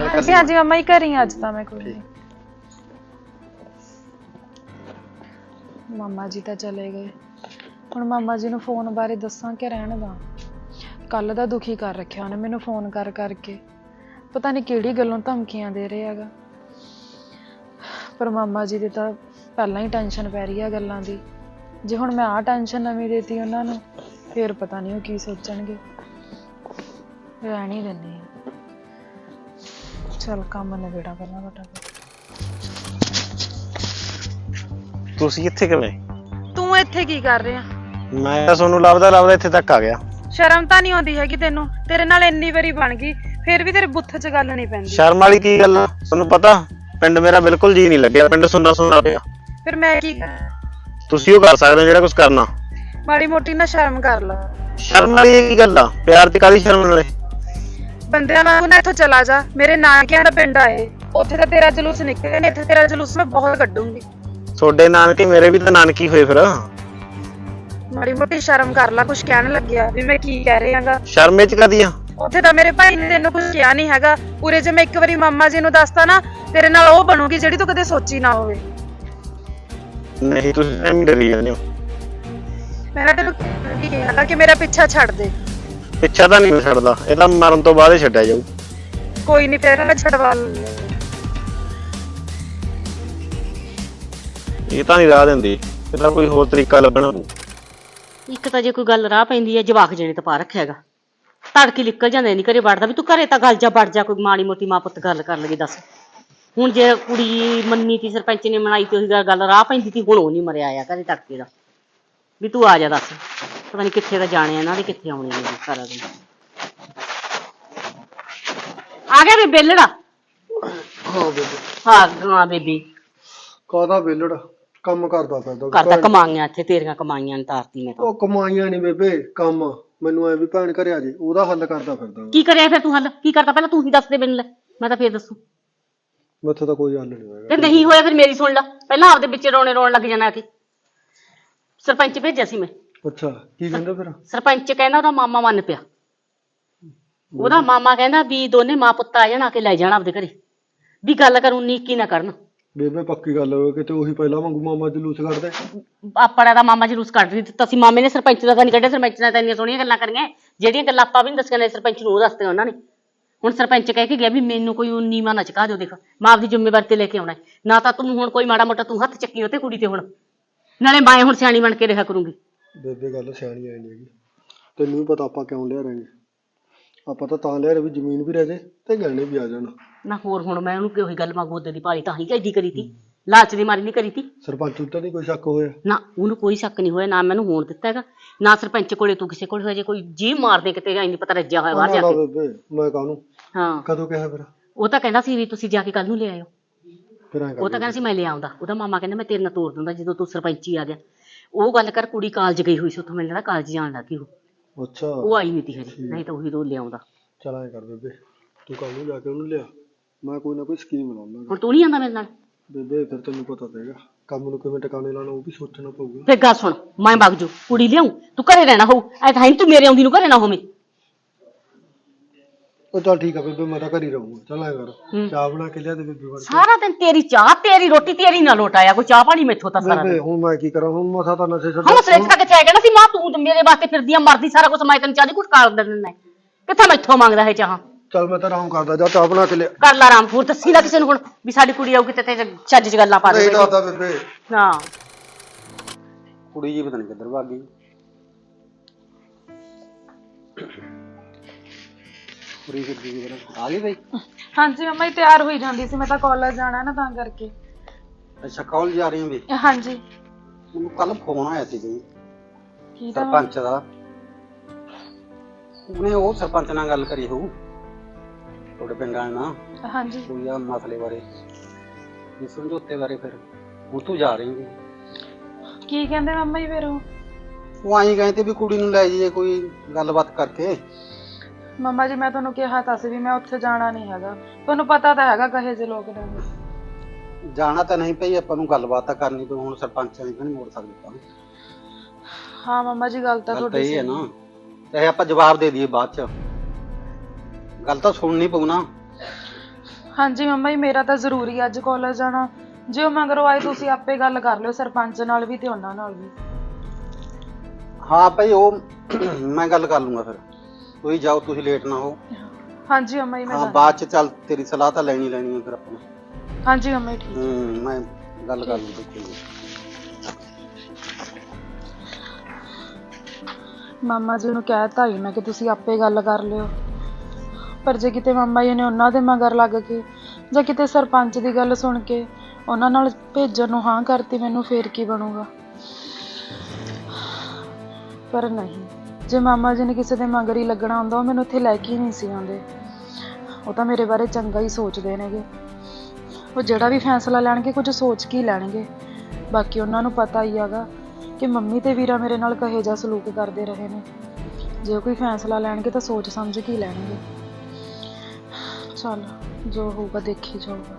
ਹਾਂਜੀ ਕੱਲੀ ਹਾਂਜੀ ਮੰਮਾ ਜੀ ਘਰੀ ਹਾਂ ਅੱਜ ਤਾਂ ਮੈਂ ਕੋਈ ਨਹੀਂ। ਮਾਮਾ ਜੀ ਤਾਂ ਚਲੇ ਗਏ। ਹੁਣ ਮਾਮਾ ਜੀ ਨੂੰ ਫੋਨ ਬਾਰੇ ਦੱਸਾਂ ਕਿ ਰਹਿਣ ਦਾ। ਕੱਲ ਦਾ ਦੁਖੀ ਕਰ ਰੱਖਿਆ ਉਹਨੇ ਮੈਨੂੰ ਫੋਨ ਕਰ ਕਰਕੇ। ਪਤਾ ਨਹੀਂ ਕਿਹੜੀ ਗੱਲੋਂ ਧਮਕੀਆਂ ਦੇ ਰਿਹਾ ਹੈਗਾ। ਪਰ ਮਾਮਾ ਜੀ ਦੀ ਤਾਂ ਪਹਿਲਾਂ ਹੀ ਟੈਨਸ਼ਨ ਪੈ ਰਹੀ ਹੈ ਗੱਲਾਂ ਦੀ। ਜੇ ਹੁਣ ਮੈਂ ਆਹ ਟੈਨਸ਼ਨ ਨਵੀਂ ਦੇਤੀ ਉਹਨਾਂ ਨੂੰ ਫੇਰ ਪਤਾ ਨਹੀਂ ਉਹ ਕੀ ਸੋਚਣਗੇ। ਰਹਿਣ ਹੀ ਦਿੰਦੀ ਆ ਚਲ ਕੰਮ ਨਿਬੇੜਾ ਪਹਿਲਾਂ ਫਟਾਫਟ ਤੁਸੀਂ ਇੱਥੇ ਕਿਵੇਂ? ਤੂੰ ਇੱਥੇ ਕੀ ਕਰ ਰਿਹਾ? ਮੈਂ ਤਾਂ ਤੁਹਾਨੂੰ ਲੱਭਦਾ ਲੱਭਦਾ ਇੱਥੇ ਤੱਕ ਆ ਗਿਆ। ਸ਼ਰਮ ਤਾਂ ਨਹੀਂ ਆਉਂਦੀ ਹੈਗੀ ਤੈਨੂੰ? ਤੇਰੇ ਨਾਲ ਇੰਨੀ ਵਾਰੀ ਬਣ ਗਈ ਫਿਰ ਵੀ ਤੇਰੇ ਬੁੱਥ 'ਚ ਗੱਲ ਨਹੀਂ ਪੈਂਦੀ। ਸ਼ਰਮ ਵਾਲੀ ਕੀ ਗੱਲ ਆ? ਤੁਹਾਨੂੰ ਪਤਾ? ਪਿੰਡ ਮੇਰਾ ਬਿਲਕੁਲ ਜੀ ਨਹੀਂ ਲੱਗਿਆ ਪਿੰਡ ਸੁੰਨਾ ਸੁੰਨਾ ਪਿਆ। ਫਿਰ ਮੈਂ ਕੀ ਕਰਾਂ? ਤੁਸੀਂ ਉਹ ਕਰ ਸਕਦੇ ਹੋ ਜਿਹੜਾ ਕੁਝ ਕਰਨਾ। ਮਾੜੀ ਮੋਟੀ ਨਾ ਸ਼ਰਮ ਕਰ ਲਾ। ਸ਼ਰਮ ਵਾਲੀ ਇਹ ਕੀ ਗੱਲ ਆ? ਪਿਆਰ ਤੇ ਕਾਦੀ ਸ਼ਰਮ ਨਾਲੇ ਬੰਦਿਆਂ ਨਾਲ ਨਾ ਇੱਥੋਂ ਚਲਾ ਜਾ। ਮੇਰੇ ਨਾਨਕਿਆਂ ਦਾ ਪਿੰਡ ਆਏ ਉੱਥੇ ਤਾਂ ਤੇਰਾ ਜਲੂਸ ਨਿਕਲੇ ਨੇ ਇੱਥੇ ਤੇਰਾ ਜਲੂਸ ਮੈਂ ਬਹੁਤ ਕੱਢੂੰਗੀ। ਤੁਹਾਡੇ ਨਾਨਕੇ ਮੇਰੇ ਵੀ ਤਾਂ ਨਾਨਕੀ ਹੋਏ ਫਿਰ। ਮਾੜੀ ਮੋਟੀ ਸ਼ਰਮ ਕਰ ਲਾ ਕੁਝ ਕਹਿਣ ਲੱਗਿਆ ਵੀ ਮੈਂ ਕੀ ਕਹਿ ਰਿਹਾਗਾ ਸ਼ਰਮੇ ਚ ਕਾਦੀ ਆ? ਉੱਥੇ ਤਾਂ ਮੇਰੇ ਭਾਈ ਨੇ ਤੈਨੂੰ ਕੁਝ ਕਿਹਾ ਨਹੀਂ ਹੈਗਾ। ਉਰੇ ਜੇ ਮੈਂ ਇੱਕ ਵਾਰੀ ਮਾਮਾ ਜੀ ਨੂੰ ਦੱਸਤਾ ਨਾ ਤੇਰੇ ਨਾਲ ਉਹ ਬਣੂਗੀ ਜਿਹੜੀ ਤੂੰ ਕਦੇ ਸੋਚੀ ਨਾ ਹੋਵੇ। ਨਹੀਂ ਤੁਸੀਂ ਐਵੇਂ ਡਰੀ ਜਾਂਦੇ ਹੋ। ਮੈਂ ਨਾ ਤੈਨੂੰ ਕੀ ਕਿਹਾ ਕਿ ਮੇਰਾ ਪਿੱਛਾ ਛੱਡ ਦੇ। ਪਿੱਛਾ ਤਾਂ ਨਹੀਂ ਮੈਂ ਛੱਡਦਾ ਇਹ ਤਾਂ ਮਰਨ ਤੋਂ ਬਾਅਦ ਹੀ ਛੱਡਿਆ ਜਾਊ। ਕੋਈ ਨਹੀਂ ਫਿਰ ਮੈਂ ਛਡਵਾ ਲੂੰਗੀ ਇਹ ਤਾਂ ਨਹੀਂ ਰਾਹ ਦਿੰਦੀ ਇਹਦਾ ਕੋਈ ਹੋਰ ਤਰੀਕਾ ਲੱਭਣਾ ਪਊ। ਇੱਕ ਤਾਂ ਜੇ ਕੋਈ ਗੱਲ ਰਾਹ ਪੈਂਦੀ ਹੈ ਜਵਾਕ ਜਣੇ ਤਾਂ ਪਾ ਰੱਖਿਆ ਹੈਗਾ। ਤੜਕੇ ਨਿਕਲ ਜਾਂਦੇ ਨਹੀਂ ਘਰੇ ਵੜਦਾ ਵੀ ਤੂੰ ਘਰੇ ਤਾਂ ਗੱਲ ਜਾ ਵੜ ਜਾ ਕੋਈ ਮਾੜੀ ਮੋਟੀ ਮਾਂ ਪੁੱਤ ਗੱਲ ਕਰ ਲਗੇ ਦੱਸ। ਹੁਣ ਜੇ ਕੁੜੀ ਮੰਨੀ ਤੀ ਸਰਪੰਚ ਨੇ ਮਨਾਈ ਤੇ ਉਹੀ ਗੱਲ- ਰਾਹ ਪੈਂਦੀ ਤੀ ਹੁਣ ਉਹ ਨਹੀਂ ਮਰਿਆ ਆ ਘਰੇ ਤੜਕੇ ਦਾ। ਵੀ ਤੂੰ ਆ ਜਾ ਦੱਸ ਪਤਾ ਨਹੀਂ ਕਿੱਥੇ ਦਾ ਜਾਣੇ ਇਹਨਾਂ ਦੇ ਕਿੱਥੇ ਆਉਣੇ ਨੇ ਸਾਰਾ ਦਿਨ ਆ ਗਿਆ ਵੀ ਬੇਲੜਾ ਹਾਂ ਬੇਬੇ। ਹਾਂ ਹਾਂ ਬੇਬੀ। ਕਾਹਦਾ ਵੇਲੜ ਕੰਮ ਕਰਦਾ ਫਿਰਦਾ ਕਰਦਾ ਕਮਾਈਆਂ ਇੱਥੇ ਤੇਰੀਆਂ ਕਮਾਈਆਂ ਨੇ ਤਾਰਤੀ ਮੈਂ ਤਾਂ। ਉਹ ਕਮਾਈਆਂ ਨਹੀਂ ਬੇਬੇ ਕੰਮ। ਮੈਨੂੰ ਐ ਵੀ ਭੈਣ ਘਰੇ ਆ ਜੇ ਉਹਦਾ ਹੱਲ ਕਰਦਾ ਫਿਰਦਾ ਕੀ ਕਰਿਆ ਫਿਰ ਤੂੰ ਹੱਲ? ਕੀ ਕਰਦਾ ਪਹਿਲਾਂ ਤੂੰ ਹੀ ਦੱਸ ਦੇ ਮੈਨੂੰ ਲੈ ਮੈਂ ਤਾਂ ਫੇਰ ਦੱਸੂ। ਮੈਥੋਂ ਤਾਂ ਕੋਈ ਹੱਲ ਨਹੀਂ ਹੋਏਗਾ ਤੇ ਨਹੀਂ ਹੋਇਆ ਫਿਰ ਮੇਰੀ ਸੁਣ ਲੈ ਪਹਿਲਾਂ ਆਪਦੇ ਵਿੱਚ ਰੋਣੇ ਰੋਣ ਲੱਗ ਜਾਣਾ ਕਿ। ਸਰਪੰਚ ਭੇਜਿਆ ਸੀ ਮੈਂ। ਅੱਛਾ ਕੀ ਕਹਿੰਦਾ ਫਿਰ? ਸਰਪੰਚ ਕਹਿੰਦਾ ਉਹਦਾ ਮਾਮਾ ਮੰਨ ਪਿਆ। ਉਹਦਾ ਮਾਮਾ ਕਹਿੰਦਾ ਵੀ ਦੋਨੇ ਮਾਂ ਪੁੱਤ ਆ ਜਾਣ ਆ ਕੇ ਲੈ ਜਾਣ ਆਪਦੇ ਘਰੇ। ਵੀ ਗੱਲ ਕਰੂੰ ਨੀਕੀ ਨਾ ਕਰਨ। ਬੇਬੇ ਪੱਕੀ ਗੱਲ ਹੋਵੇ ਕਿਤੇ ਉਹੀ ਪਹਿਲਾਂ ਵਾਂਗੂ ਮਾਮਾ ਜਲੂਸ ਕੱਢਦੇ ਆਪੜਾ ਦਾ ਮਾਮਾ ਜਲੂਸ ਕੱਢ ਰਹੀ ਦਿੱਤਾ ਸੀ ਮਾਮੇ ਨੇ ਸਰਪੰਚ ਦਾ ਤਾਂ ਨਹੀਂ ਕੱਢਿਆ ਸਰਪੰਚ ਨੇ ਤਾਂ ਇੰਨੀਆਂ ਸੋਹਣੀਆਂ ਗੱਲਾਂ ਕਰੀਆਂ। ਜਿਹੜੀਆਂ ਗੱਲਾਂ ਆਪਾਂ ਵੀ ਨਹੀਂ ਦੱਸੀਆਂ ਨੇ ਸਰਪੰਚ ਨੂੰ ਉਹ ਦੱਸਦੇ ਉਹਨਾਂ ਨੇ। ਹੁਣ ਸਰਪੰਚ ਕਹਿ ਕੇ ਗਿਆ ਵੀ ਮੈਨੂੰ ਕੋਈ ਉਨੀ ਨਾ ਚਕਾ ਦਿਓ ਦੇਖ ਮੈਂ ਆਪਦੀ ਜ਼ਿੰਮੇਵਾਰੀ ਤੇ ਲੈ ਕੇ ਆਉਣਾ ਹੈ। ਨਾ ਤਾਂ ਤੂੰ ਹੁਣ ਕੋਈ ਮਾੜਾ ਮੋਟਾ ਤੂੰ ਹੱਥ ਚੱਕੀ ਉਹ ਤੇ ਕੁੜੀ ਤੇ ਹੁਣ। ਨਾਲੇ ਮੈਂ ਹੁਣ ਸਿਆਣੀ ਬਣ ਕੇ ਰਿਹਾ ਕਰੂੰਗੀ। ਬੇਬੇ ਗੱਲ ਸਿਆਣੀ ਆਈ ਨਹੀਂ ਹੈਗੀ। ਤੈਨੂੰ ਵੀ ਪਤਾ ਆਪਾਂ ਕਿਉਂ ਲਿਆ ਰਹੇ ਆਪਾਂ ਤਾਂ ਤਾਂ ਲਿਆ ਰਹੇ ਵੀ ਜ਼ਮੀਨ ਵੀ ਰਹਿ ਜੇ ਤੇ ਗਹਿਣੇ ਵੀ ਆ ਜਾਣ। ਨਾ ਹੋਰ ਹੁਣ ਮੈਂ ਉਹਨੂੰ ਕਿਹੋ ਗੱਲ ਮੰਗੂ ਉਹਦੇ ਦੀ ਭਾਲੀ ਤਾਂ ਹੀ ਕਹਿਦੀ ਕਰੀ ਤੀ। ਲਾਲਚ ਦੀ ਮਾਰੀ ਨਹੀਂ ਕਰੀ ਤੀ। ਸਰਪੰਚ ਉੱਤੇ ਨਹੀਂ ਕੋਈ ਸ਼ੱਕ ਹੋਇਆ। ਨਾ ਉਹਨੂੰ ਕੋਈ ਸ਼ੱਕ ਨਹੀਂ ਹੋਇਆ ਨਾ ਮੈਨੂੰ ਹੋਣ ਦਿੱਤਾ ਹੈਗਾ। ਨਾ ਸਰਪੰਚ ਕੋਲੇ ਤੂੰ ਕਿਸੇ ਕੋਲ ਹੋਇਆ ਜੇ ਕੋਈ ਜੀ ਮਾਰ ਦੇ ਕਿ ਤੇਰਾ ਇੰਨੀ ਪਤਾ ਰੱਜਿਆ ਹੋਇਆ ਬਾਹਰ ਜਾ ਨਾ ਕੇ। ਬੇਬੇ ਮੈਂ ਕਾਹਨੂੰ? ਹਾਂ। ਕਦੋਂ ਕਿਹਾ ਫਿਰ? ਉਹ ਤਾਂ ਕਹਿੰਦਾ ਸੀ ਵੀ ਤੁਸੀਂ ਜਾ ਕੇ ਕੱਲ ਨੂੰ ਲੈ ਆਇਓ। ਫਿਰ ਐਂ ਉਹ ਕਰ ਤਾਂ ਕਹਿੰਦਾ ਸੀ। ਮੈਂ ਲੈ ਆਉਂਦਾ। ਉਹਦਾ ਮਾਮਾ ਕਹਿੰਦਾ ਮੈਂ ਤੇਰੇ ਨਾਲ ਤੋਰ ਦਿੰਦਾ ਜਦੋਂ ਤੂੰ ਸਰਪੰਚੀ ਆ ਗਿਆ। ਉਹ ਗੱਲ ਕਰ ਕੁੜੀ ਕਾਲਜ ਗਈ ਹੋਈ ਸੀ ਉੱਥੋਂ ਮੈਨੂੰ ਲੱਗਦਾ ਕਾਲਜ ਜਾਣ ਲੱਗੀ ਉਹ। ਅੱਛਾ। ਉਹ ਆਈ ਨਹੀਂ ਤੀ ਹਜੇ ਨਹੀਂ ਤਾਂ ਉਹੀ ਰੋ ਲਿਆਉਂਦਾ। ਚਲ ਐਂ ਕਰ ਬੇਬੇ ਤੂੰ ਕੱਲ ਨੂੰ ਜਾ ਕੇ ਉਹਨੂੰ ਲਿਆ। ਮੈਂ ਕੋਈ ਨਾ ਕੋਈ ਸਕੀਮ ਲਾਉਂਦਾ ਹੁਣ ਤੂੰ ਨਹੀਂ ਆਉਂਦਾ ਮੇਰੇ ਨਾਲ? ਬੇਬੇ ਫਿਰ ਤੈਨੂੰ ਪਤਾ ਤੇਗਾ ਕੰਮ ਨੂੰ ਕਿਵੇਂ ਟਿਕਾਣੇ ਲਾਉਣਾ ਉਹ ਵੀ ਸੋਚਣਾ ਪਊਗਾ। ਫੇਰ ਗੱਲ ਸੁਣ ਮੈਂ ਵਗ ਜੂ ਕੁੜੀ ਲਿਆਉਂ ਤੂੰ ਘਰੇ ਰਹਿਣਾ ਹੋਊ। ਐ ਤਾਂ ਹੈ ਨੀ ਤੂੰ ਮੇਰੇ ਆਉਂਦੀ ਨੂੰ ਘਰੇ ਨਾ ਹੋਵੇਂ। ਉਹ ਚੱਲ ਠੀਕ ਆ ਬੇਬੇ ਮੈਂ ਤਾਂ ਘਰ ਹੀ ਰਹੂੰਗਾ। ਚੱਲ ਐਂ ਕਰ ਹੂੰ। ਚਾਹ ਬਣਾ ਕੇ ਲਿਆ ਦੇ ਬੇਬੇ ਵਰਗੀ ਸਾਰਾ ਦਿਨ ਤੇਰੀ ਚਾਹ ਤੇਰੀ ਰੋਟੀ ਤੇਰੀ ਨਾ ਲੋਟ ਆਇਆ ਕੋਈ ਚਾਹ ਪਾਣੀ ਮੈਥੋਂ ਤਾਂ ਸਾਰਾ ਬੇਬੇ ਦਿਨ। ਹੁਣ ਮੈਂ ਕੀ ਕਰਾਂ ਹੁਣ ਮਸਾ ਤਾਂ ਨਸ਼ੇ ਛੱਡ। ਹੁਣ ਸਲੇਖ ਕਿੱਥੇ ਆ ਕਹਿੰਦਾ ਸੀ ਮਾਂ ਤੂੰ ਤੇ ਮੇਰੇ ਵਾਸਤੇ ਫਿਰਦੀ ਆ ਮਰਦੀ ਸਾਰਾ ਕੁਝ ਮੈਂ ਤੈਨੂੰ ਚਾਹ ਦੀ ਕੁਝ ਕਾਲ ਦੇ ਦਿੰਦਾ। ਕਿੱਥੇ ਮੈਥੋਂ ਮੰਗਦਾ ਹੈ ਚਾਹ? ਚੱਲ ਮੈਂ ਤਾਂ ਆਰਾਮ ਕਰਦਾ ਜਾ ਚਾਹ ਬਣਾ ਕੇ ਲਿਆ। ਕਰ ਲਾ ਰਾਮਪੁਰ ਦੱਸੀ ਨਾ ਕਿਸੇ ਨੂੰ ਹੁਣ ਵੀ ਸਾਡੀ ਕੁੜੀ ਆਊਗੀ ਤੇ ਤੇ ਚੱਜ ਚ ਗੱਲਾਂ ਪਾ ਦੇ ਨਹੀਂ ਦੱਸਦਾ ਬੇਬੇ। ਹਾਂ। ਕੁੜੀ ਜੀ ਪਤਾ ਨਹੀਂ ਕਿੱਧਰ ਭੱਗ ਗਈ। ਕਿੱਧਰ ਗਈ ਫਿਰ। ਆ ਗਈ ਬਈ? ਹਾਂਜੀ ਮੰਮਾ ਹੀ ਤਿਆਰ ਹੋਈ ਜਾਂਦੀ ਸੀ ਮੈਂ ਤਾਂ ਕਾਲਜ ਜਾਣਾ ਨਾ ਤਾਂ ਕਰਕੇ। ਅੱਛਾ ਕਾਲਜ ਜਾ ਰਹੀ ਹਾਂ ਵੀ ਹਾਂਜੀ। ਮੈਨੂੰ ਕੱਲ ਫੋਨ ਆਇਆ ਸੀ ਬਈ। ਕੀ ਤਾਂ ਸਰਪੰਚ ਦਾ। ਉਹਨੇ ਉਹ ਸਰਪੰਚ ਨਾਲ ਗੱਲ ਕਰੀ ਹੋਊ। ਤੁਹਾਡੇ ਪਿੰਡ ਵਾਲੇ ਨਾਲ ਹਾਂਜੀ। ਕੋਈ ਆ ਮਸਲੇ ਬਾਰੇ। ਵੀ ਸਮਝੌਤੇ ਬਾਰੇ ਫਿਰ। ਹੁਣ ਤੂੰ ਜਾ ਰਹੀ ਹੈ। ਕੀ ਕਹਿੰਦੇ ਮੰਮਾ ਜੀ ਫਿਰ ਉਹ? ਉਹ ਆਈ ਗਏ ਤੇ ਵੀ ਕੁੜੀ ਨੂੰ ਲੈ ਜਾਈਏ ਕੋਈ ਗੱਲਬਾਤ ਕਰਕੇ। ਮੰਮਾ ਜੀ ਮੈਂ ਤੁਹਾਨੂੰ ਕਿਹਾ ਤਾਂ ਸੀ ਵੀ ਮੈਂ ਉੱਥੇ ਜਾਣਾ ਨਹੀਂ ਹੈਗਾ। ਤੁਹਾਨੂੰ ਪਤਾ ਤਾਂ ਹੈਗਾ ਕਹੇ ਜੇ ਲੋਕ ਨੇ। ਜਾਣਾ ਤਾਂ ਨਹੀਂ ਪਈ ਆਪਾਂ ਨੂੰ ਗੱਲਬਾਤ ਤਾਂ ਕਰਨੀ ਪਈ ਹੁਣ ਸਰਪੰਚ ਨੇ ਨਹੀਂ ਮੋੜ ਸਕਦੇ ਤਾਂ ਹਾਂ ਮੰਮਾ ਜੀ ਗੱਲ ਤਾਂ ਗੱਲ ਤਾਂ ਤੁਹਾਡੀ ਇਹ ਹੈ ਨਾ ਚਾਹੇ ਆਪਾਂ ਜਵਾਬ ਦੇ ਦਈਏ ਬਾਅਦ ਚ। ਗੱਲ ਤਾਂ ਸੁਣਨੀ ਪਊ ਨਾ। ਹਾਂਜੀ ਮੰਮਾ ਜੀ ਮੇਰਾ ਤਾਂ ਜ਼ਰੂਰੀ ਅੱਜ ਕਾਲਜ ਜਾਣਾ। ਜੇ ਉਹ ਮਗਰੋਂ ਆਏ ਤੁਸੀਂ ਆਪੇ ਗੱਲ ਕਰ ਲਿਓ ਸਰਪੰਚ ਨਾਲ ਵੀ ਤੇ ਉਹਨਾਂ ਨਾਲ ਵੀ। ਹਾਂ ਭਾਈ ਉਹ ਮੈਂ ਗੱਲ ਕਰ ਲੂੰਗਾ ਫਿਰ। ਤੁਸੀਂ ਜਾਓ ਤੁਸੀਂ ਲੇਟ ਨਾ ਹੋ। ਹਾਂਜੀ ਮੰਮਾ ਜੀ ਮੈਂ ਹਾਂ ਦੱਸ- ਬਾਅਦ ਚ ਚੱਲ ਤੇਰੀ ਸਲਾਹ ਤਾਂ ਲੈਣੀ ਲੈਣੀ ਹੈ ਫਿਰ ਆਪਾਂ। ਨੂੰ। ਹਾਂਜੀ ਮੰਮਾ ਜੀ ਠੀਕ ਹੂੰ। ਮੈਂ ਗੱਲ ਕਰ ਲੂੰ ਕੋਈ ਨੀ। ਮਾਮਾ ਜੀ ਨੂੰ ਕਹਿਤਾ ਹੀ ਮੈਂ ਕਿ ਤੁਸੀਂ ਆਪੇ ਗੱਲ ਕਰ ਲਿਓ। ਪਰ ਜੇ ਕਿਤੇ ਮਾਮਾ ਜੀ ਨੇ ਉਹਨਾਂ ਦੇ ਮਗਰ ਲੱਗ ਕੇ ਜਾਂ ਕਿਤੇ ਸਰਪੰਚ ਦੀ ਗੱਲ ਸੁਣ ਕੇ ਉਹਨਾਂ ਨਾਲ ਭੇਜਣ ਨੂੰ ਹਾਂ ਕਰਤੀ ਮੈਨੂੰ ਫੇਰ ਕੀ ਬਣੂਗਾ? ਪਰ ਨਹੀਂ। ਜੇ ਮਾਮਾ ਜੀ ਨੇ ਕਿਸੇ ਦੇ ਮਗਰ ਹੀ ਲੱਗਣਾ ਹੁੰਦਾ, ਉਹ ਮੈਨੂੰ ਇੱਥੇ ਲੈ ਕੇ ਹੀ ਨਹੀਂ ਸੀ ਆਉਂਦੇ। ਉਹ ਤਾਂ ਮੇਰੇ ਬਾਰੇ ਚੰਗਾ ਹੀ ਸੋਚਦੇ ਨੇਗੇ। ਉਹ ਜਿਹੜਾ ਵੀ ਫੈਸਲਾ ਲੈਣਗੇ, ਕੁਝ ਸੋਚ ਕੇ ਹੀ ਲੈਣਗੇ। ਬਾਕੀ ਉਹਨਾਂ ਨੂੰ ਪਤਾ ਹੀ ਹੈਗਾ ਕਿ ਮੰਮੀ ਤੇ ਵੀਰਾ ਮੇਰੇ ਨਾਲ ਕਹੇ ਜਿਹਾ ਸਲੂਕ ਕਰਦੇ ਰਹੇ ਨੇ। ਜੇ ਕੋਈ ਫੈਸਲਾ ਲੈਣਗੇ ਤਾਂ ਸੋਚ ਸਮਝ ਕੇ ਹੀ ਲੈਣਗੇ। ਚੱਲ, ਜੋ ਹੋਊਗਾ ਦੇਖੀ ਜਾਊਗਾ।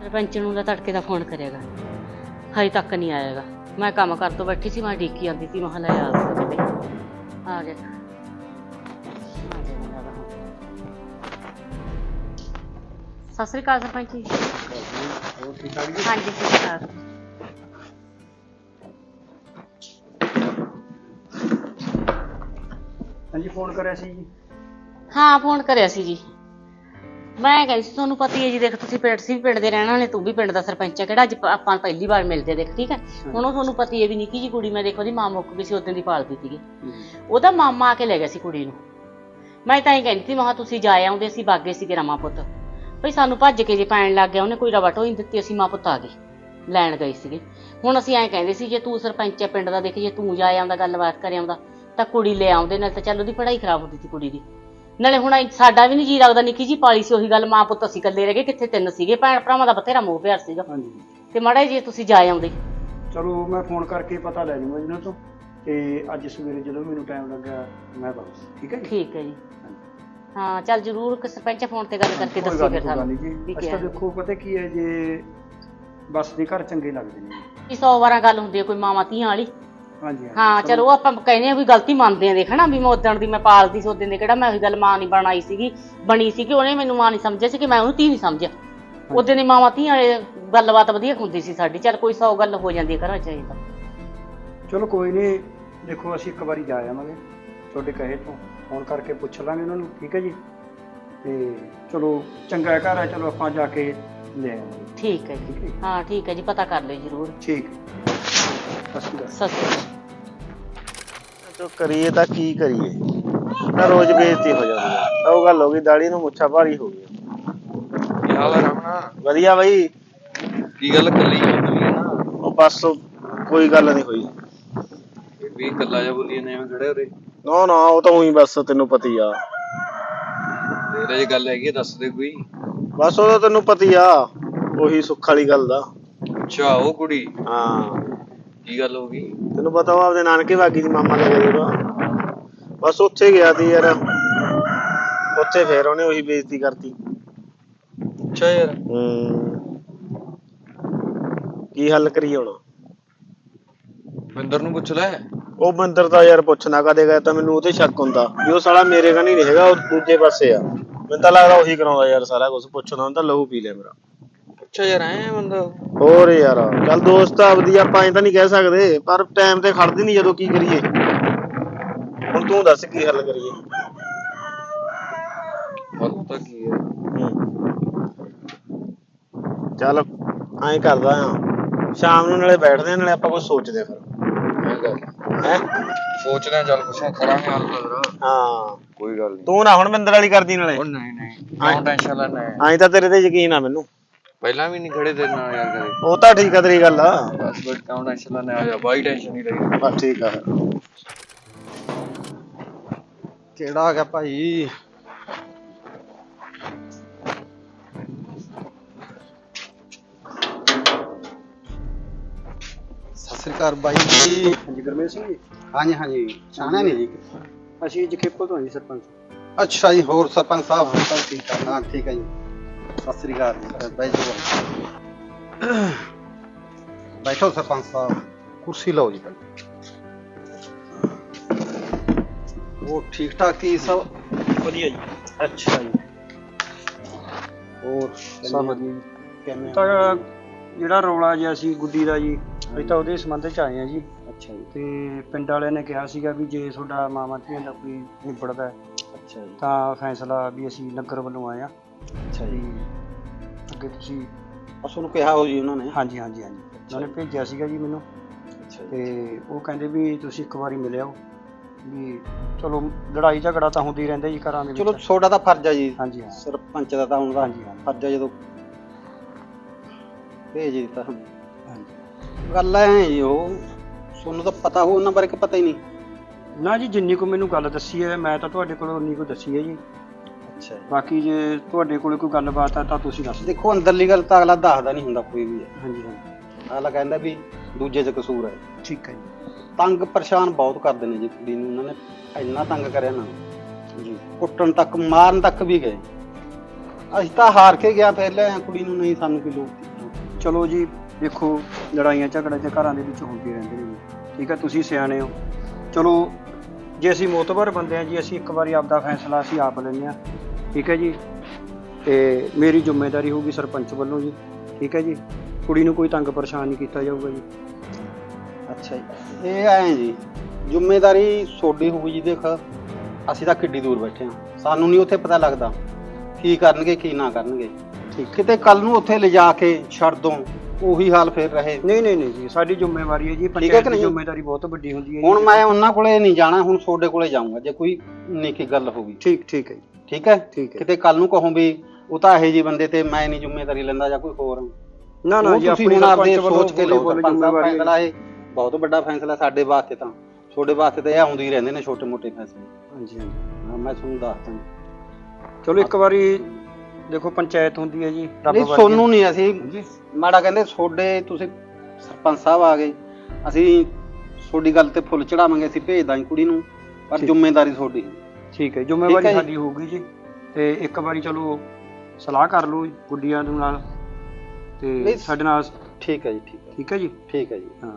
ਸਰਪੰਚ ਨੂੰ ਤਾਂ ਤੜਕੇ ਦਾ ਫੋਨ ਕਰੇਗਾ। ਹਜੇ ਤੱਕ ਨਹੀਂ ਆਏਗਾ। ਮੈਂ ਕੰਮ ਕਰ ਤੋਂ ਬੈਠੀ ਸੀ ਮੈਂ ਡੀਕੀ ਆਂਦੀ ਸੀ ਮੈਂ ਕਿਹਾ ਲੈ ਆ ਗਿਆ ਆ ਗਿਆ ਆ ਗਿਆ ਮੈਨੂੰ ਲੱਗਦਾ ਹੁਣ। ਸਤਿ ਸ੍ਰੀ ਅਕਾਲ ਸਰਪੰਚ ਜੀ ਹੋਰ ਠੀਕ ਠਾਕ ਜੀ। ਹਾਂਜੀ ਸਤਿ ਸ੍ਰੀ ਅਕਾਲ। ਹਾਂਜੀ ਫੋਨ ਕਰਿਆ ਸੀ ਜੀ? ਹਾਂ ਫੋਨ ਕਰਿਆ ਸੀ ਜੀ। ਮੈਂ ਕਹਿੰਦੀ ਸੀ ਤੁਹਾਨੂੰ ਪਤਾ ਹੀ ਹੈ ਜੀ ਦੇਖ ਤੁਸੀਂ ਪਿੰਡ ਸੀ ਵੀ ਪਿੰਡ ਦੇ ਰਹਿਣ ਵਾਲੇ ਤੂੰ ਵੀ ਪਿੰਡ ਦਾ ਸਰਪੰਚ ਹੈ ਕਿਹੜਾ ਅੱਜ ਪ- ਆਪਾਂ ਪਹਿਲੀ ਵਾਰ ਮਿਲਦੇ ਦੇਖ ਠੀਕ ਹੈ? ਹੁਣ ਉਹ ਤੁਹਾਨੂੰ ਪਤਾ ਹੀ ਹੈ ਵੀ ਨਿੱਕੀ ਜੀ ਕੁੜੀ ਮੈਂ ਦੇਖੋ ਉਹਦੀ ਮਾਂ ਮੁੱਕ ਗਈ ਸੀ ਉਦੋਂ ਦੀ ਪਾਲਦੀ ਸੀਗੀ। ਉਹਦਾ ਮਾਮਾ ਆ ਕੇ ਲੈ ਗਿਆ ਸੀ ਕੁੜੀ ਨੂੰ। ਮੈਂ ਤਾਂ ਹੀ ਕਹਿੰਦੀ ਸੀ ਮਹਾ ਤੁਸੀਂ ਜਾ ਆਉਂਦੇ ਸੀ ਬਾਗੇ ਸੀ ਰਾਮਾ ਪੁੱਤ। ਭਈ ਸਾਨੂੰ ਭੱਜ ਕੇ ਜੇ ਪੈਣ ਲੱਗ ਗਿਆ ਉਹਨੇ ਕੋਈ ਰਵਾ ਢੋਈ ਨੀ ਦਿੱਤੀ ਅਸੀਂ ਮਾਂ ਪੁੱਤ ਆ ਗਏ ਲੈਣ ਗਏ ਸੀਗੇ। ਹੁਣ ਅਸੀਂ ਐਂ ਕਹਿੰਦੇ ਸੀ ਜੇ ਤੂੰ ਸਰਪੰਚ ਹੈ ਪਿੰਡ ਦਾ ਦੇਖ ਜੇ ਤੂੰ ਜਾ ਆਉਂਦਾ ਗੱਲਬਾਤ ਕਰ ਆਉਂਦਾ ਤਾਂ ਕੁੜੀ ਲੈ ਆਉਂਦੇ ਨਾਲ ਤਾਂ ਚੱਲ ਉਹਦੀ ਪੜ੍ਹਾਈ ਖਰਾਬ ਹੁੰਦੀ ਸੀ ਕੁੜੀ ਦੀ। ਨਾਲੇ ਹੁਣ ਸਾਡਾ ਵੀ ਨਹੀਂ ਜੀ ਲੱਗਦਾ ਨਿੱਕੀ ਜੀ ਪਾਲੀ ਸੀ ਉਹੀ ਗੱਲ ਮਾਂ ਪੁੱਤ ਅਸੀਂ ਇਕੱਲੇ ਰਹਿ ਗਏ ਕਿੱਥੇ ਤਿੰਨ ਸੀਗੇ ਭੈਣ ਭਰਾਵਾਂ ਦਾ ਬਥੇਰਾ ਮੋਹ ਪਿਆਰ ਸੀਗਾ। ਹਾਂਜੀ। ਤੇ ਮਾੜਾ ਜੀ ਤੁਸੀਂ ਜਾ ਆਉਂਦੇ। ਚਲੋ ਮੈਂ ਫੋਨ ਕਰਕੇ ਪਤਾ ਲੈ ਲੂੰਗਾ ਇਹਨਾਂ ਤੋਂ ਤੇ ਅੱਜ ਸਵੇਰੇ ਜਦੋਂ ਮੈਨੂੰ ਟਾਈਮ ਲੱਗਾ ਮੈਂ ਬਸ ਠੀਕ ਹੈ ਜੀ? ਠੀਕ ਹੈ ਜੀ। ਹਾਂ ਚੱਲ ਜ਼ਰੂਰ ਕਿ ਸਰਪੰਚ ਫੋਨ ਤੇ ਗੱਲ ਕਰਕੇ ਕੋਈ ਦੱਸੀ ਗੱਲ ਫਿਰ ਨੀ, ਕੋਈ ਗੱਲ ਸਾਨੂੰ। ਜੀ। ਵੀ ਕਿਹਾ। ਦੇਖੋ ਪਤਾ ਕੀ ਹੈ ਜੇ ਬਸ ਦੇ ਘਰ ਚੰਗੇ ਲੱਗਦੇ ਨੇ। ਇਹ 100 ਵਾਰਾਂ ਗੱਲ ਹੁੰਦੀ ਹੈ ਕੋਈ ਮਾਵਾਂ ਧੀਆਂ ਵਾਲੀ। ਹਾਂਜੀ ਹਾਂ ਚਲੋ ਆਪਾਂ ਕਹਿੰਦੇ ਆ ਵੀ ਗਲਤੀ ਮੰਨਦੇ ਆ ਦੇਖਣਾ ਵੀ ਮੈਂ ਉਦਣ ਦੀ ਮੈਂ ਪਾਲਦੀ ਸੀ ਉਦੋਂ ਦੀ ਕਿਹੜਾ ਮੈਂ ਉਹੀ ਗੱਲ ਮਾਂ ਨਹੀਂ ਬਣਾਈ ਸੀਗੀ ਬਣੀ ਸੀ ਕਿ ਉਹਨੇ ਮੈਨੂੰ ਮਾਂ ਨਹੀਂ ਸਮਝਿਆ ਸੀ ਕਿ ਮੈਂ ਉਹਨੂੰ ਧੀ ਨਹੀਂ ਸਮਝਿਆ। ਉਦੋਂ ਦੀ ਮਾਵਾਂ ਧੀਆਂ ਵਾਲੇ ਗੱਲਬਾਤ ਵਧੀਆ ਹੁੰਦੀ ਸੀ ਸਾਡੀ ਚੱਲ ਕੋਈ ਸੌ ਗੱਲ ਹੋ ਜਾਂਦੀ ਹੈ ਘਰਾਂ ਚ ਇਹ ਤਾਂ। ਚਲੋ ਕੋਈ ਨਹੀਂ ਦੇਖੋ ਅਸੀਂ ਇੱਕ ਵਾਰੀ ਜਾ ਆਵਾਂਗੇ ਤੁਹਾਡੇ ਕਹੇ ਤੋਂ ਫੋਨ ਕਰਕੇ ਪੁੱਛ ਲਾਂਗੇ ਉਹਨਾਂ ਨੂੰ ਠੀਕ ਹੈ ਜੀ? ਤੇ ਚਲੋ ਚੰਗਾ ਘਰ ਹੈ ਚਲੋ ਆਪਾਂ ਜਾ ਕੇ ਲੈ ਆਵਾਂਗੇ। ਠੀਕ ਹੈ ਠੀਕ ਜੀ? ਹੈ ਹਾਂ ਠੀਕ ਹੈ ਜੀ ਪਤਾ ਕਰ ਲਿਓ ਜਰੂਰ। ਠੀਕ। ਸਤਿ ਜੋ ਕਰੀਏ ਤਾਂ ਕੀ ਕਰੀਏ? ਨਾ ਰੋਜ਼ ਬੇਇੱਜ਼ਤੀ ਹੋ ਜਾਂਦੀ ਆ ਉਹ ਗੱਲ ਹੋ ਗਈ ਦਾੜੀ ਨੂੰ ਮੁੱਛਾਂ ਭਾਰੀ ਹੋ ਗਈ ਕੀ ਹਾਲ ਹੈ ਰਮਣਾ? ਵਧੀਆ ਬਾਈ। ਕੀ ਗੱਲ ਕੱਲੀ ਬੋਲੀ ਨਾ ਉਹ ਬਸ ਕੋਈ ਗੱਲ ਨਹੀਂ ਹੋਈ। ਵੀ ਕੱਲਾ ਜਾ ਬੋਲੀ ਨੇ ਐਵੇਂ ਖੜੇ ਉਰੇ ਨਾ ਨਾ ਉਹ ਤਾਂ ਉਹੀ ਬਸ ਤੈਨੂੰ ਪਤੀ ਆ। ਤੇਰੇ ਜੇ ਗੱਲ ਹੈਗੀ ਆ, ਦੱਸ ਦੇ ਕੋਈ। ਬਸ ਉਹ ਤਾਂ ਤੈਨੂੰ ਪਤੀ ਆ ਉਹੀ ਸੁੱਖ ਵਾਲੀ ਗੱਲ ਦਾ। ਅੱਛਾ ਉਹ ਕੁੜੀ? ਹਾਂ। ਕੀ ਗੱਲ ਹੋ ਗਈ? ਤੈਨੂੰ ਪਤਾ ਉਹ ਆਪਦੇ ਨਾਨਕੇ ਵਾਗੀ ਦੀ ਮਾਮਾ ਲੈ ਗਿਆ ਬਸ ਉੱਥੇ ਗਿਆ ਸੀ ਯਾਰ। ਉੱਥੇ ਫੇਰ ਉਹਨੇ ਉਹੀ ਬੇਇੱਜ਼ਤੀ ਕਰਤੀ। ਅੱਛਾ ਯਾਰ। ਹੂੰ। ਕੀ ਹੱਲ ਕਰੀਏ ਹੁਣ? ਬਿੰਦਰ ਨੂੰ ਪੁੱਛ ਲੈ। ਉਹ ਬੰਦਰ ਤਾਂ ਯਾਰ ਪੁੱਛਣਾ ਕਦੇ ਗਏ ਤਾਂ ਮੈਨੂੰ ਉਹਤੇ ਸ਼ੱਕ ਹੁੰਦਾ। ਵੀ ਉਹ ਸਾਲਾ ਮੇਰੇ ਕਾ ਨਹੀਂ ਹੈਗਾ ਉਹ ਦੂਜੇ ਪਾਸੇ ਆ। ਮੈਨੂੰ ਤਾਂ ਲੱਗਦਾ ਉਹੀ ਕਰਾਉਂਦਾ ਯਾਰ ਸਾਰਾ ਕੁਝ ਪੁੱਛਦਾ ਹੁੰਦਾ ਲਹੂ ਪੀ ਲਿਆ ਮੇਰਾ। ਅੱਛਾ ਯਾਰ ਐ ਬੰਦਾ। ਹੋਰ ਯਾਰ ਚੱਲ ਦੋਸਤ ਆਪਦੀ ਆਪਾਂ ਐਂ ਤਾਂ ਨਹੀਂ ਕਹਿ ਸਕਦੇ ਪਰ ਟਾਈਮ ਤੇ ਖੜਦੀ ਨਹੀਂ ਜਦੋਂ ਕੀ ਕਰੀਏ। ਹੁਣ ਤੂੰ ਦੱਸ ਕੀ ਹੱਲ ਕਰੀਏ। ਪਤਾ ਕੀ ਹੈ। ਚੱਲ ਐਂ ਕਰਦਾ ਆ। ਸ਼ਾਮ ਨੂੰ ਨਾਲੇ ਬੈਠਦੇ ਆ ਨਾਲੇ ਆਪਾਂ ਕੁਝ ਸੋਚਦੇ ਆ ਫਿਰ। ਗੱਲ ਹੈ? ਸੋਚ ਲਿਆ ਚੱਲ ਕੁਛ ਕਰਾਂਗੇ ਹੱਲ ਤੇਰਾ ਹਾਂ। ਕੋਈ ਗੱਲ ਨਹੀਂ ਤੂੰ ਨਾ ਹੁਣ ਬਿੰਦਰ ਵਾਲੀ ਕਰਦੀ ਨਾਲੇ। ਉਹ ਨਹੀਂ ਨਹੀਂ। ਕਿਉਂ ਟੈਨਸ਼ਨ ਲੈਣਾ ਹੈ ਐਂ ਤਾਂ ਤੇਰੇ ਤੇ ਯਕੀਨ ਆ ਮੈਨੂੰ। ਪਹਿਲਾਂ ਵੀ ਨਹੀਂ ਖੜੇ ਤੇਰੇ ਨਾਲ ਯਾਰ ਕਦੇ। ਉਹ ਤਾਂ ਠੀਕ ਆ ਤੇਰੀ ਗੱਲ ਬਸ ਬਟ ਕਿਉਂ ਟੈਨਸ਼ਨ ਲੈਣਾ ਆ? ਜਾ ਬਾਈ ਟੈਨਸ਼ਨ ਨਹੀਂ ਲਈ ਬਸ ਠੀਕ ਆ। ਕਿਹੜਾ ਆ ਗਿਆ ਭਾਈ? ਸਤਿ ਸ੍ਰੀ ਅਕਾਲ ਬਾਈ ਜੀ। ਹਾਂਜੀ ਗੁਰਮੇਲ ਸਿੰਘ ਜੀ। ਹਾਂਜੀ ਹਾਂਜੀ। ਛਾਣਾ ਨਹੀਂ ਜੀ। ਅਸੀਂ ਜਖੇਪੋ ਤੋਂ ਹਾਂ ਜੀ ਸਰਪੰਚ। ਅੱਛਾ ਜੀ ਹੋਰ ਸਰਪੰਚ ਸਾਹਿਬ ਸਭ ਠੀਕ ਆ। ਹਾਂ ਠੀਕ ਹੈ ਜੀ। ਸਤਿ ਸ੍ਰੀ ਅਕਾਲ ਜੀ। ਬੈਠੋ ਬੈਠੋ ਸਰਪੰਚ ਸਾਹਿਬ ਕੁਰਸੀ ਲਓ ਜੀ ਪਹਿਲਾਂ। ਉਹ ਠੀਕ ਠਾਕ ਕੀ ਸਭ? ਵਧੀਆ ਜੀ। ਅੱਛਾ ਜੀ। ਹੋਰ ਸਭ ਵਧੀਆ ਜੀ। ਕਿਵੇਂ ਤਾਂ ਜਿਹੜਾ ਰੌਲਾ ਜਿਹਾ ਸੀ ਗੁੱਡੀ ਦਾ ਜੀ ਅਸੀਂ ਤਾਂ ਉਹਦੇ ਸੰਬੰਧ ਚ ਆਏ ਆ ਜੀ। ਅੱਛਾ ਜੀ। ਤੇ ਪਿੰਡ ਵਾਲਿਆਂ ਨੇ ਕਿਹਾ ਸੀਗਾ ਵੀ ਜੇ ਤੁਹਾਡਾ ਮਾਮਾ ਧੀਆਂ ਦਾ ਕੋਈ ਨਿਬੜਦਾ ਹੈ, ਅੱਛਾ ਜੀ। ਤਾਂ ਫੈਸਲਾ ਵੀ ਅਸੀਂ ਨਗਰ ਵੱਲੋਂ ਆਏ ਆ ਅੱਛਾ ਜੀ। ਅੱਗੇ ਤੁਸੀਂ ਅਸ ਨੂੰ ਕਿਹਾ ਹੋ ਜੀ ਉਹਨਾਂ ਨੇ। ਹਾਂਜੀ ਹਾਂਜੀ ਹਾਂਜੀ। ਉਹਨਾਂ ਨੇ ਭੇਜਿਆ ਸੀਗਾ ਜੀ ਮੈਨੂੰ। ਅੱਛਾ ਜੀ। ਤੇ ਉਹ ਕਹਿੰਦੇ ਵੀ ਤੁਸੀਂ ਇੱਕ ਵਾਰੀ ਮਿਲ ਆਓ। ਵੀ ਚਲੋ ਲੜਾਈ ਝਗੜਾ ਤਾਂ ਹੁੰਦੀ ਰਹਿੰਦਾ ਜੀ ਘਰਾਂ ਦੇ ਵਿੱਚ। ਚਲੋ ਤੁਹਾਡਾ ਤਾਂ ਫਰਜ਼ ਆ ਜੀ। ਹਾਂਜੀ ਹਾਂ। ਸਰਪੰਚ ਦਾ ਤਾਂ ਹੁਣ ਦਾ ਹਾਂਜੀ ਹਾਂਜੀ। ਫਰਜ਼ ਆ ਜਦੋਂ ਭੇਜ ਦਿੱਤਾ। ਹਾਂਜੀ। ਗੱਲ ਐ ਜੀ ਉਹ ਤੁਹਾਨੂੰ ਤਾਂ ਪਤਾ ਹੋ ਉਹਨਾਂ ਬਾਰੇ ਕਿ ਪਤਾ ਹੀ ਨਹੀਂ। ਨਾ ਜੀ ਜਿੰਨੀ ਕੋ ਮੈਨੂੰ ਗੱਲ ਦੱਸੀ ਹੈ ਮੈਂ ਤਾਂ ਤੁਹਾਡੇ ਕੋਲ ਉਨੀ ਕੋ ਦੱਸੀ ਹੈ ਜੀ। ਅੱਛਾ ਜੀ। ਬਾਕੀ ਜੇ ਤੁਹਾਡੇ ਕੋਲ ਕੋਈ ਗੱਲਬਾਤ ਹੈ ਤਾਂ ਤੁਸੀਂ ਦੱਸ ਦਿਓ। ਦੇਖੋ ਅੰਦਰਲੀ ਗੱਲ ਤਾਂ ਅਗਲਾ ਦੱਸਦਾ ਨਹੀਂ ਹੁੰਦਾ ਕੋਈ ਵੀ। ਹਾਂਜੀ ਹਾਂਜੀ। ਅਗਲਾ ਕਹਿੰਦਾ ਵੀ ਦੂਜੇ 'ਚ ਕਸੂਰ ਹੈ। ਠੀਕ ਹੈ ਜੀ। ਤੰਗ ਪਰੇਸ਼ਾਨ ਬਹੁਤ ਕਰਦੇ ਨੇ ਜੀ ਕੁੜੀ ਨੂੰ। ਉਹਨਾਂ ਨੇ ਇੰਨਾ ਤੰਗ ਕਰਿਆ ਨਾ। ਜੀ। ਕੁੱਟਣ ਤੱਕ ਮਾਰਨ ਤੱਕ ਵੀ ਗਏ। ਅਸੀਂ ਤਾਂ ਹਾਰ ਕੇ ਗਿਆ ਫਿਰ ਲੈ ਕੁੜੀ ਨੂੰ ਨਹੀਂ ਸਾਨੂੰ ਕੀ ਲੋੜ ਸੀ। ਚਲੋ ਜੀ ਦੇਖੋ ਲੜਾਈਆਂ ਝਗੜੇ ਤੇ ਘਰਾਂ ਦੇ ਵਿੱਚ ਹੁੰਦੇ ਰਹਿੰਦੇ ਨੇ। ਠੀਕ ਹੈ ਤੁਸੀਂ ਸਿਆਣੇ ਹੋ। ਚਲੋ ਜੇ ਅਸੀਂ ਮੋਤਬਰ ਬੰਦੇ ਆ ਜੀ ਅਸੀਂ ਇੱਕ ਵਾਰੀ ਆਪਦਾ ਫੈਸਲਾ ਅਸੀਂ ਆਪ ਲੈਂਦੇ ਆ ਠੀਕ ਹੈ ਜੀ? ਤੇ ਮੇਰੀ ਜ਼ਿੰਮੇਵਾਰੀ ਹੋਊਗੀ ਸਰਪੰਚ ਵੱਲੋਂ ਜੀ ਠੀਕ ਹੈ ਜੀ? ਕੁੜੀ ਨੂੰ ਕੋਈ ਤੰਗ ਪਰੇਸ਼ਾਨ ਨਹੀਂ ਕੀਤਾ ਜਾਊਗਾ ਜੀ। ਅੱਛਾ ਜੀ। ਇਹ ਐ ਜੀ ਜ਼ਿੰਮੇਵਾਰੀ ਤੁਹਾਡੀ ਹੋਊਗੀ ਜੀ ਦੇਖ। ਅਸੀਂ ਤਾਂ ਕਿੱਡੀ ਦੂਰ ਬੈਠੇ ਹਾਂ। ਸਾਨੂੰ ਨਹੀਂ ਉੱਥੇ ਪਤਾ ਲੱਗਦਾ ਕੀ ਕਰਨਗੇ ਕੀ ਨਾ ਕਰਨਗੇ। ਠੀਕ। ਕਿਤੇ ਕੱਲ ਨੂੰ ਉੱਥੇ ਲਿਜਾ ਕੇ ਛੱਡ ਦੋ ਉਹੀ ਹਾਲ ਫੇਰ ਰਹੇ। ਨਹੀਂ ਨਹੀਂ ਨਹੀਂ ਜੀ ਸਾਡੀ ਜ਼ਿੰਮੇਵਾਰੀ ਹੈ ਜੀ ਪੰਚਾਇਤ ਦੀ ਨਹੀਂ? ਜ਼ਿੰਮੇਵਾਰੀ ਬਹੁਤ ਵੱਡੀ ਹੁੰਦੀ ਹੈ ਜੀ। ਹੁਣ ਮੈਂ ਉਹਨਾਂ ਕੋਲੇ ਨਹੀਂ ਜਾਣਾ ਹੁਣ ਤੁਹਾਡੇ ਕੋਲੇ ਜਾਊਂਗਾ ਜੇ ਕੋਈ ਨਿੱਕੀ ਗੱਲ ਹੋਊਗੀ। ਠੀਕ ਠੀਕ ਹੈ ਜੀ। ਠੀਕ ਹੈ? ਠੀਕ ਹੈ। ਕਿਤੇ ਕੱਲ ਨੂੰ ਕਹੋ ਵੀ ਉਹ ਤਾਂ ਇਹੋ ਜੀ ਬੰਦੇ ਤੇ ਮੈਂ ਨਹੀਂ ਜ਼ਿੰਮੇਵਾਰੀ ਲੈਂਦਾ ਜਾਂ ਕੋਈ ਹੋਰ। ਨਾ ਨਾ ਉਹ ਜੀ ਤੁਸੀਂ ਆਪਣੀ ਹੁਣ ਆਪਦੇ ਸਰਪੰਚ ਵੱਲੋਂ ਸੋਚ ਕੇ ਲਓ ਬੋਲੋ ਸਰਪੰਚ ਸਾਹਿਬ ਜ਼ਿੰਮੇਵਾਰੀ ਹੈ। ਫੈਸਲਾ ਇਹ ਬਹੁਤ ਵੱਡਾ ਫੈਸਲਾ ਸਾਡੇ ਵਾਸਤੇ ਤਾਂ। ਤੁਹਾਡੇ ਵਾਸਤੇ ਤਾਂ ਇਹ ਆਉਂਦੇ ਹੀ ਰਹਿੰਦੇ ਨੇ ਛੋਟੇ ਮੋਟੇ ਫੈਸਲੇ। ਹਾਂਜੀ ਹਾਂਜੀ। ਹਾਂ, ਮੈਂ ਤੁਹਾਨੂੰ ਦੱਸਦਾ। ਚਲੋ ਇੱਕ ਵਾਰੀ ਦੇਖੋ ਪੰਚਾਇਤ ਹੁੰਦੀ ਹੈ ਜੀ ਰੱਬ ਨਹੀਂ ਵਰਗੀ। ਸੋਨੂੰ ਨਹੀਂ ਅਸੀਂ ਮਾੜਾ ਕਹਿੰਦੇ ਤੁਹਾਡੇ ਤੁਸੀਂ ਸਰਪੰਚ ਸਾਹਿਬ ਆ ਗਏ। ਅਸੀਂ ਤੁਹਾਡੀ ਗੱਲ ਤੇ ਫੁੱਲ ਚੜਾਵਾਂਗੇ ਅਸੀਂ ਭੇਜ ਦਾਂਗੇ ਕੁੜੀ ਨੂੰ ਪਰ ਠੀਕ। ਜ਼ਿੰਮੇਵਾਰੀ ਤੁਹਾਡੀ ਠੀਕ ਹੈ ਜ਼ਿੰਮੇਵਾਰੀ। ਸਾਡੀ ਹੋਊਗੀ ਜੀ। ਤੇ ਇੱਕ ਵਾਰੀ ਚਲੋ ਸਲਾਹ ਕਰ ਲਓ ਗੁੱਡੀਆਂ ਦੇ ਨਾਲ। ਤੇ ਸਾਡੇ ਨਾਲ ਠੀਕ ਹੈ ਜੀ ਠੀਕ ਹੈ। ਠੀਕ ਹੈ ਜੀ? ਠੀਕ ਹੈ ਜੀ। ਹਾਂ।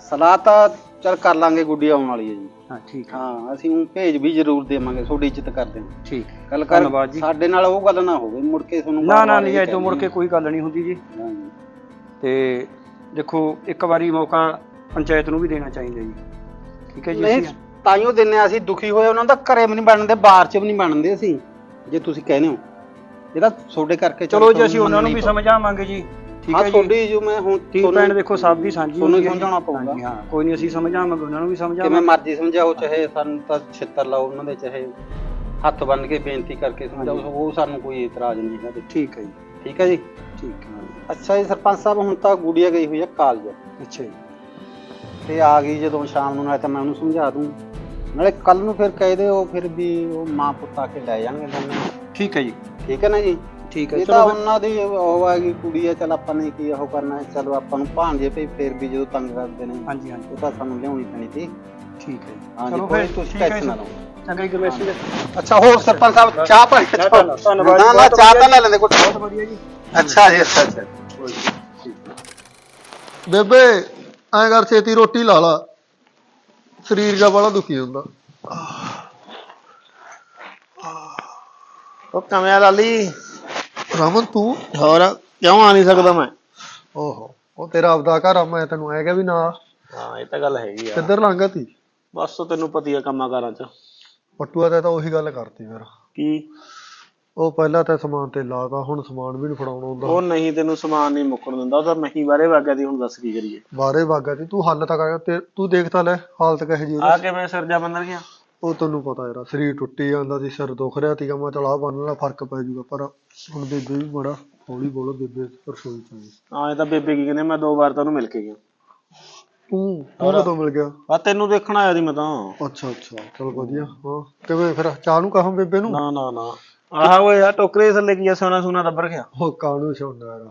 ਸਲਾਹ ਤਾਂ ਚੱਲ ਕਰ ਲਾਂਗੇ ਗੁੱਡੀ ਆਉਣ ਵਾਲੀ ਹੈ ਜੀ। ਹਾਂ ਠੀਕ ਹੈ। ਹਾਂ ਅਸੀਂ ਉਹ ਭੇਜ ਵੀ ਜ਼ਰੂਰ ਦੇਵਾਂਗੇ ਤੁਹਾਡੀ ਇੱਜ਼ਤ ਕਰਦੇ ਹਾਂ ਠੀਕ। ਗੱਲ ਕਰ। ਸਾਡੇ ਨਾਲ ਉਹ ਗੱਲ ਨਾ ਹੋਵੇ ਮੁੜ ਕੇ ਤੁਹਾਨੂੰ ਨਾ ਨਾ ਨਹੀਂ ਤੋਂ ਮੁੜ ਕੇ ਕੋਈ ਗੱਲ ਨਹੀਂ ਹੁੰਦੀ ਜੀ। ਤੇ ਦੇਖੋ ਇੱਕ ਵਾਰੀ ਮੌਕਾ ਪੰਚਾਇਤ ਨੂੰ ਵੀ ਦੇਣਾ ਚਾਹੀਦਾ ਜੀ। ਠੀਕ ਹੈ ਜੀ ਤਾਈਓ ਦਿੰਨੇ ਆ ਅਸੀਂ ਦੁਖੀ ਹੋਏ ਉਹਨਾਂ ਦਾ ਘਰੇ ਵੀ ਨਹੀਂ ਬਣਦੇ ਬਾਹਰ ਚ ਵੀ ਨਹੀਂ ਬਣਦੇ ਅਸੀਂ ਜੇ ਤੁਸੀਂ ਕਹਿੰਦੇ ਹੋ। ਇਹਦਾ ਤੁਹਾਡੇ ਕਰਕੇ ਚਲੋ ਜੀ ਅਸੀਂ ਉਹਨਾਂ ਨੂੰ ਵੀ। ਸਮਝਾਵਾਂਗੇ ਜੀ। ਠੀਕ ਹਾਂ ਹੈ ਜੀ। ਤੁਹਾਡੀ ਜੋ ਮੈਂ ਹੁਣ ਤੁਹਾਨੂੰ- ਭੈਣ ਦੇਖੋ ਸਭ ਦੀ ਸਾਂਝੀ ਤੁਹਾਨੂੰ ਹੈ। ਸਮਝਾਉਣਾ ਪਊਗਾ। ਹਾਂ ਕੋਈ ਨਹੀਂ ਅਸੀਂ ਸਮਝਾਵਾਂਗੇ ਉਹਨਾਂ ਨੂੰ ਵੀ ਕਿਵੇਂ ਸਮਝਾਵਾਂਗੇ ਮਰਜ਼ੀ ਸਮਝਾਓ ਚਾਹੇ ਸਾਨੂੰ ਤਾਂ ਛਿੱਤਰ ਲਾਓ ਉਹਨਾਂ ਦੇ ਚਾਹੇ ਹੱਥ ਬੰਨ ਕੇ ਬੇਨਤੀ ਕਰਕੇ ਸਮਝਾਓ। ਉਹ ਸਾਨੂੰ ਕੋਈ ਇਤਰਾਜ਼ ਨਹੀਂ ਹੈਗਾ। ਠੀਕ ਹੈ ਜੀ। ਠੀਕ ਹੈ ਜੀ? ਠੀਕ ਹੈ ਅੱਛਾ ਜੀ ਸਰਪੰਚ ਸਾਹਿਬ ਹੁਣ ਤਾਂ ਗੁੜੀਆ ਗਈ ਹੋਈ ਹੈ ਕਾਲਜ। ਅੱਛਾ ਜੀ। ਤੇ ਆ ਗਈ ਜਦੋਂ ਸ਼ਾਮ ਨੂੰ ਨਾਲੇ ਤਾਂ ਮੈਂ ਉਹਨੂੰ ਸਮਝਾ ਦੂੰ। ਨਾਲੇ ਕੱਲ ਨੂੰ ਫਿਰ ਕਹਿ ਦਿਓ ਫਿਰ ਵੀ ਉਹ ਮਾਂ ਪੁੱਤ ਆ ਕੇ ਲੈ ਜਾਣਗੇ ਦੋਨੇ ਠੀਕ ਹੈ ਜੀ। ਠੀਕ ਹੈ ਨਾ ਜੀ? ਠੀਕ ਹੈ ਇਹ ਤਾਂ ਚਲੋ ਫਿਰ- ਉਹਨਾਂ ਦੀ ਉਹ ਆ ਗਈ ਕੁੜੀ ਆ ਚਲ ਆਪਾਂ ਨੇ ਕੀ ਉਹ ਕਰਨਾ ਹੈ ਚਲੋ ਆਪਾਂ ਨੂੰ ਭਾਂਜੇ ਭਈ ਫਿਰ ਵੀ ਜਦੋਂ ਤੰਗ ਕਰਦੇ ਨੇ। ਹਾਂਜੀ ਹਾਂਜੀ। ਉਹ ਤਾਂ ਸਾਨੂੰ ਲਿਆਉਣੀ ਪੈਣੀ ਸੀ। ਠੀਕ ਹੈ ਜੀ। ਹਾਂਜੀ ਚਲੋ ਕੋਈ ਫਿਰ ਤੁਸੀਂ ਠੀਕ ਹੈ ਟੈਨਸ਼ਨ ਨਾ ਜੀ। ਲਓ। ਚੰਗਾ ਜੀ ਗੁਰਮੇਸ਼ ਜੀ। ਅੱਛਾ ਹੋਰ ਸਰਪੰਚ ਸਾਹਿਬ ਚਾਹ ਪਾਣੀ ਧੰਨਵਾਦ ਧੰਨਵਾਦ ਨਾ ਜੀ, ਨਾ ਬਹੁਤ ਚਾਹ ਤਾਂ ਲੈ ਲੈਂਦੇ ਕੁਝ ਬਹੁਤ ਵਧੀਆ ਜੀ। ਅੱਛਾ ਜੀ ਅੱਛਾ ਅੱਛਾ। ਬੇਬੇ ਐਂ ਕਰ ਛੇਤੀ ਰੋਟੀ ਲਾ ਲਾ। ਸਰੀਰ ਦਾ ਬੜਾ ਦੁਖੀ ਹੁੰਦਾ। ਉਹ ਕਿਵੇਂ ਆ ਲਾਲੀ? ਰਮਨ ਤੂੰ? ਹੋਰ ਕਿਉਂ ਆ ਨਹੀਂ ਸਕਦਾ ਮੈਂ? ਓਹੋ ਉਹ ਤੇਰਾ ਆਪਦਾ ਘਰ ਆ ਮੈਂ ਤੈਨੂੰ ਕਿਹਾ ਵੀ ਨਾ। ਹਾਂ ਇਹ ਤਾਂ ਗੱਲ ਹੈਗੀ ਆ। ਕਿੱਧਰ ਲੰਘਾ ਤੀ ਬਸ ਤੈਨੂੰ ਪਤੀ ਆ ਕੰਮਾਂ ਕਾਰਾਂ ਚ। ਪੱਟੂਆ ਤੇ ਤਾਂ ਉਹੀ ਗੱਲ ਕਰਤੀ ਫਿਰ। ਕੀ? ਉਹ ਪਹਿਲਾਂ ਤਾਂ ਸਮਾਨ ਤੇ ਲਾਤਾ ਹੁਣ ਸਮਾਨ ਵੀ ਨਹੀਂ ਫੜਾਉਣਾ ਉਹ ਹੁੰਦਾ ਨਹੀਂ ਤੈਨੂੰ ਸਮਾਨ ਨਹੀਂ ਮੁੱਕਣ ਦਿੰਦਾ ਉਹ ਤਾਂ ਮਹੀਂ ਬਾਰੇ ਵਾਗਿਆ ਦੀ ਹੁਣ ਦੱਸ ਕੀ ਕਰੀਏ। ਬਾਰੇ ਵਾਗਾ ਤੀ ਤੂੰ ਹੱਲ ਤਾਂ ਕਰ ਤੇ ਤੂੰ ਦੇਖ ਤਾਂ ਲੈ ਹਾਲਤ ਕਹੇ ਜੀ ਆ ਉਹਦੀ ਕਿਵੇਂ ਸਰਜਾ ਬੰਦਰ ਗਿਆ ਉਹ ਤੈਨੂੰ ਪਤਾ ਯਾਰ ਸਰੀਰ ਟੁੱਟੀ ਜਾਂਦਾ ਸੀ ਸਿਰ ਦੁਖ ਰਿਹਾ ਸੀਗਾ ਮੈਂ ਚਲ ਆਹ ਬੰਨ ਲਾ ਫ਼ਰਕ ਪੈ ਜਾਊਗਾ ਪਰ ਹੁਣ ਬੇਬੇ ਵੀ ਬੜਾ ਹੌਲੀ ਬੋਲੋ ਬੇਬੇ ਰਸੋਈ ਚ ਆਈ ਹਾਂ। ਇਹ ਤਾਂ ਬੇਬੇ ਕੀ ਕਹਿੰਦੇ ਮੈਂ ਦੋ ਵਾਰ ਤਾਂ ਉਹਨੂੰ ਮਿਲ ਕੇ ਗਿਆ। ਤੂੰ ਤੂੰ ਕਦੋਂ ਮਿਲ ਗਿਆ? ਆ ਤੈਨੂੰ ਦੇਖਣ ਆਇਆ ਸੀ ਮੈਂ ਤਾਂ। ਅੱਛਾ ਅੱਛਾ ਚਲ ਵਧੀਆ ਹਾਂ। ਕਿਵੇਂ ਫਿਰ ਚਾਹ ਨੂੰ ਕਹਾਂ ਬੇਬੇ ਨੂੰ? ਨਾ ਨਾ ਨਾ। ਆਹ ਓਏ ਆ ਟੋਕਰੇ ਥੱਲੇ ਕੀ ਆ ਸੋਨਾ ਸੋਨਾ ਦੱਬਰ ਗਿਆ ਉਹ ਕਾਹਨੂੰ ਛੋੜਨਾ ਯਾਰ।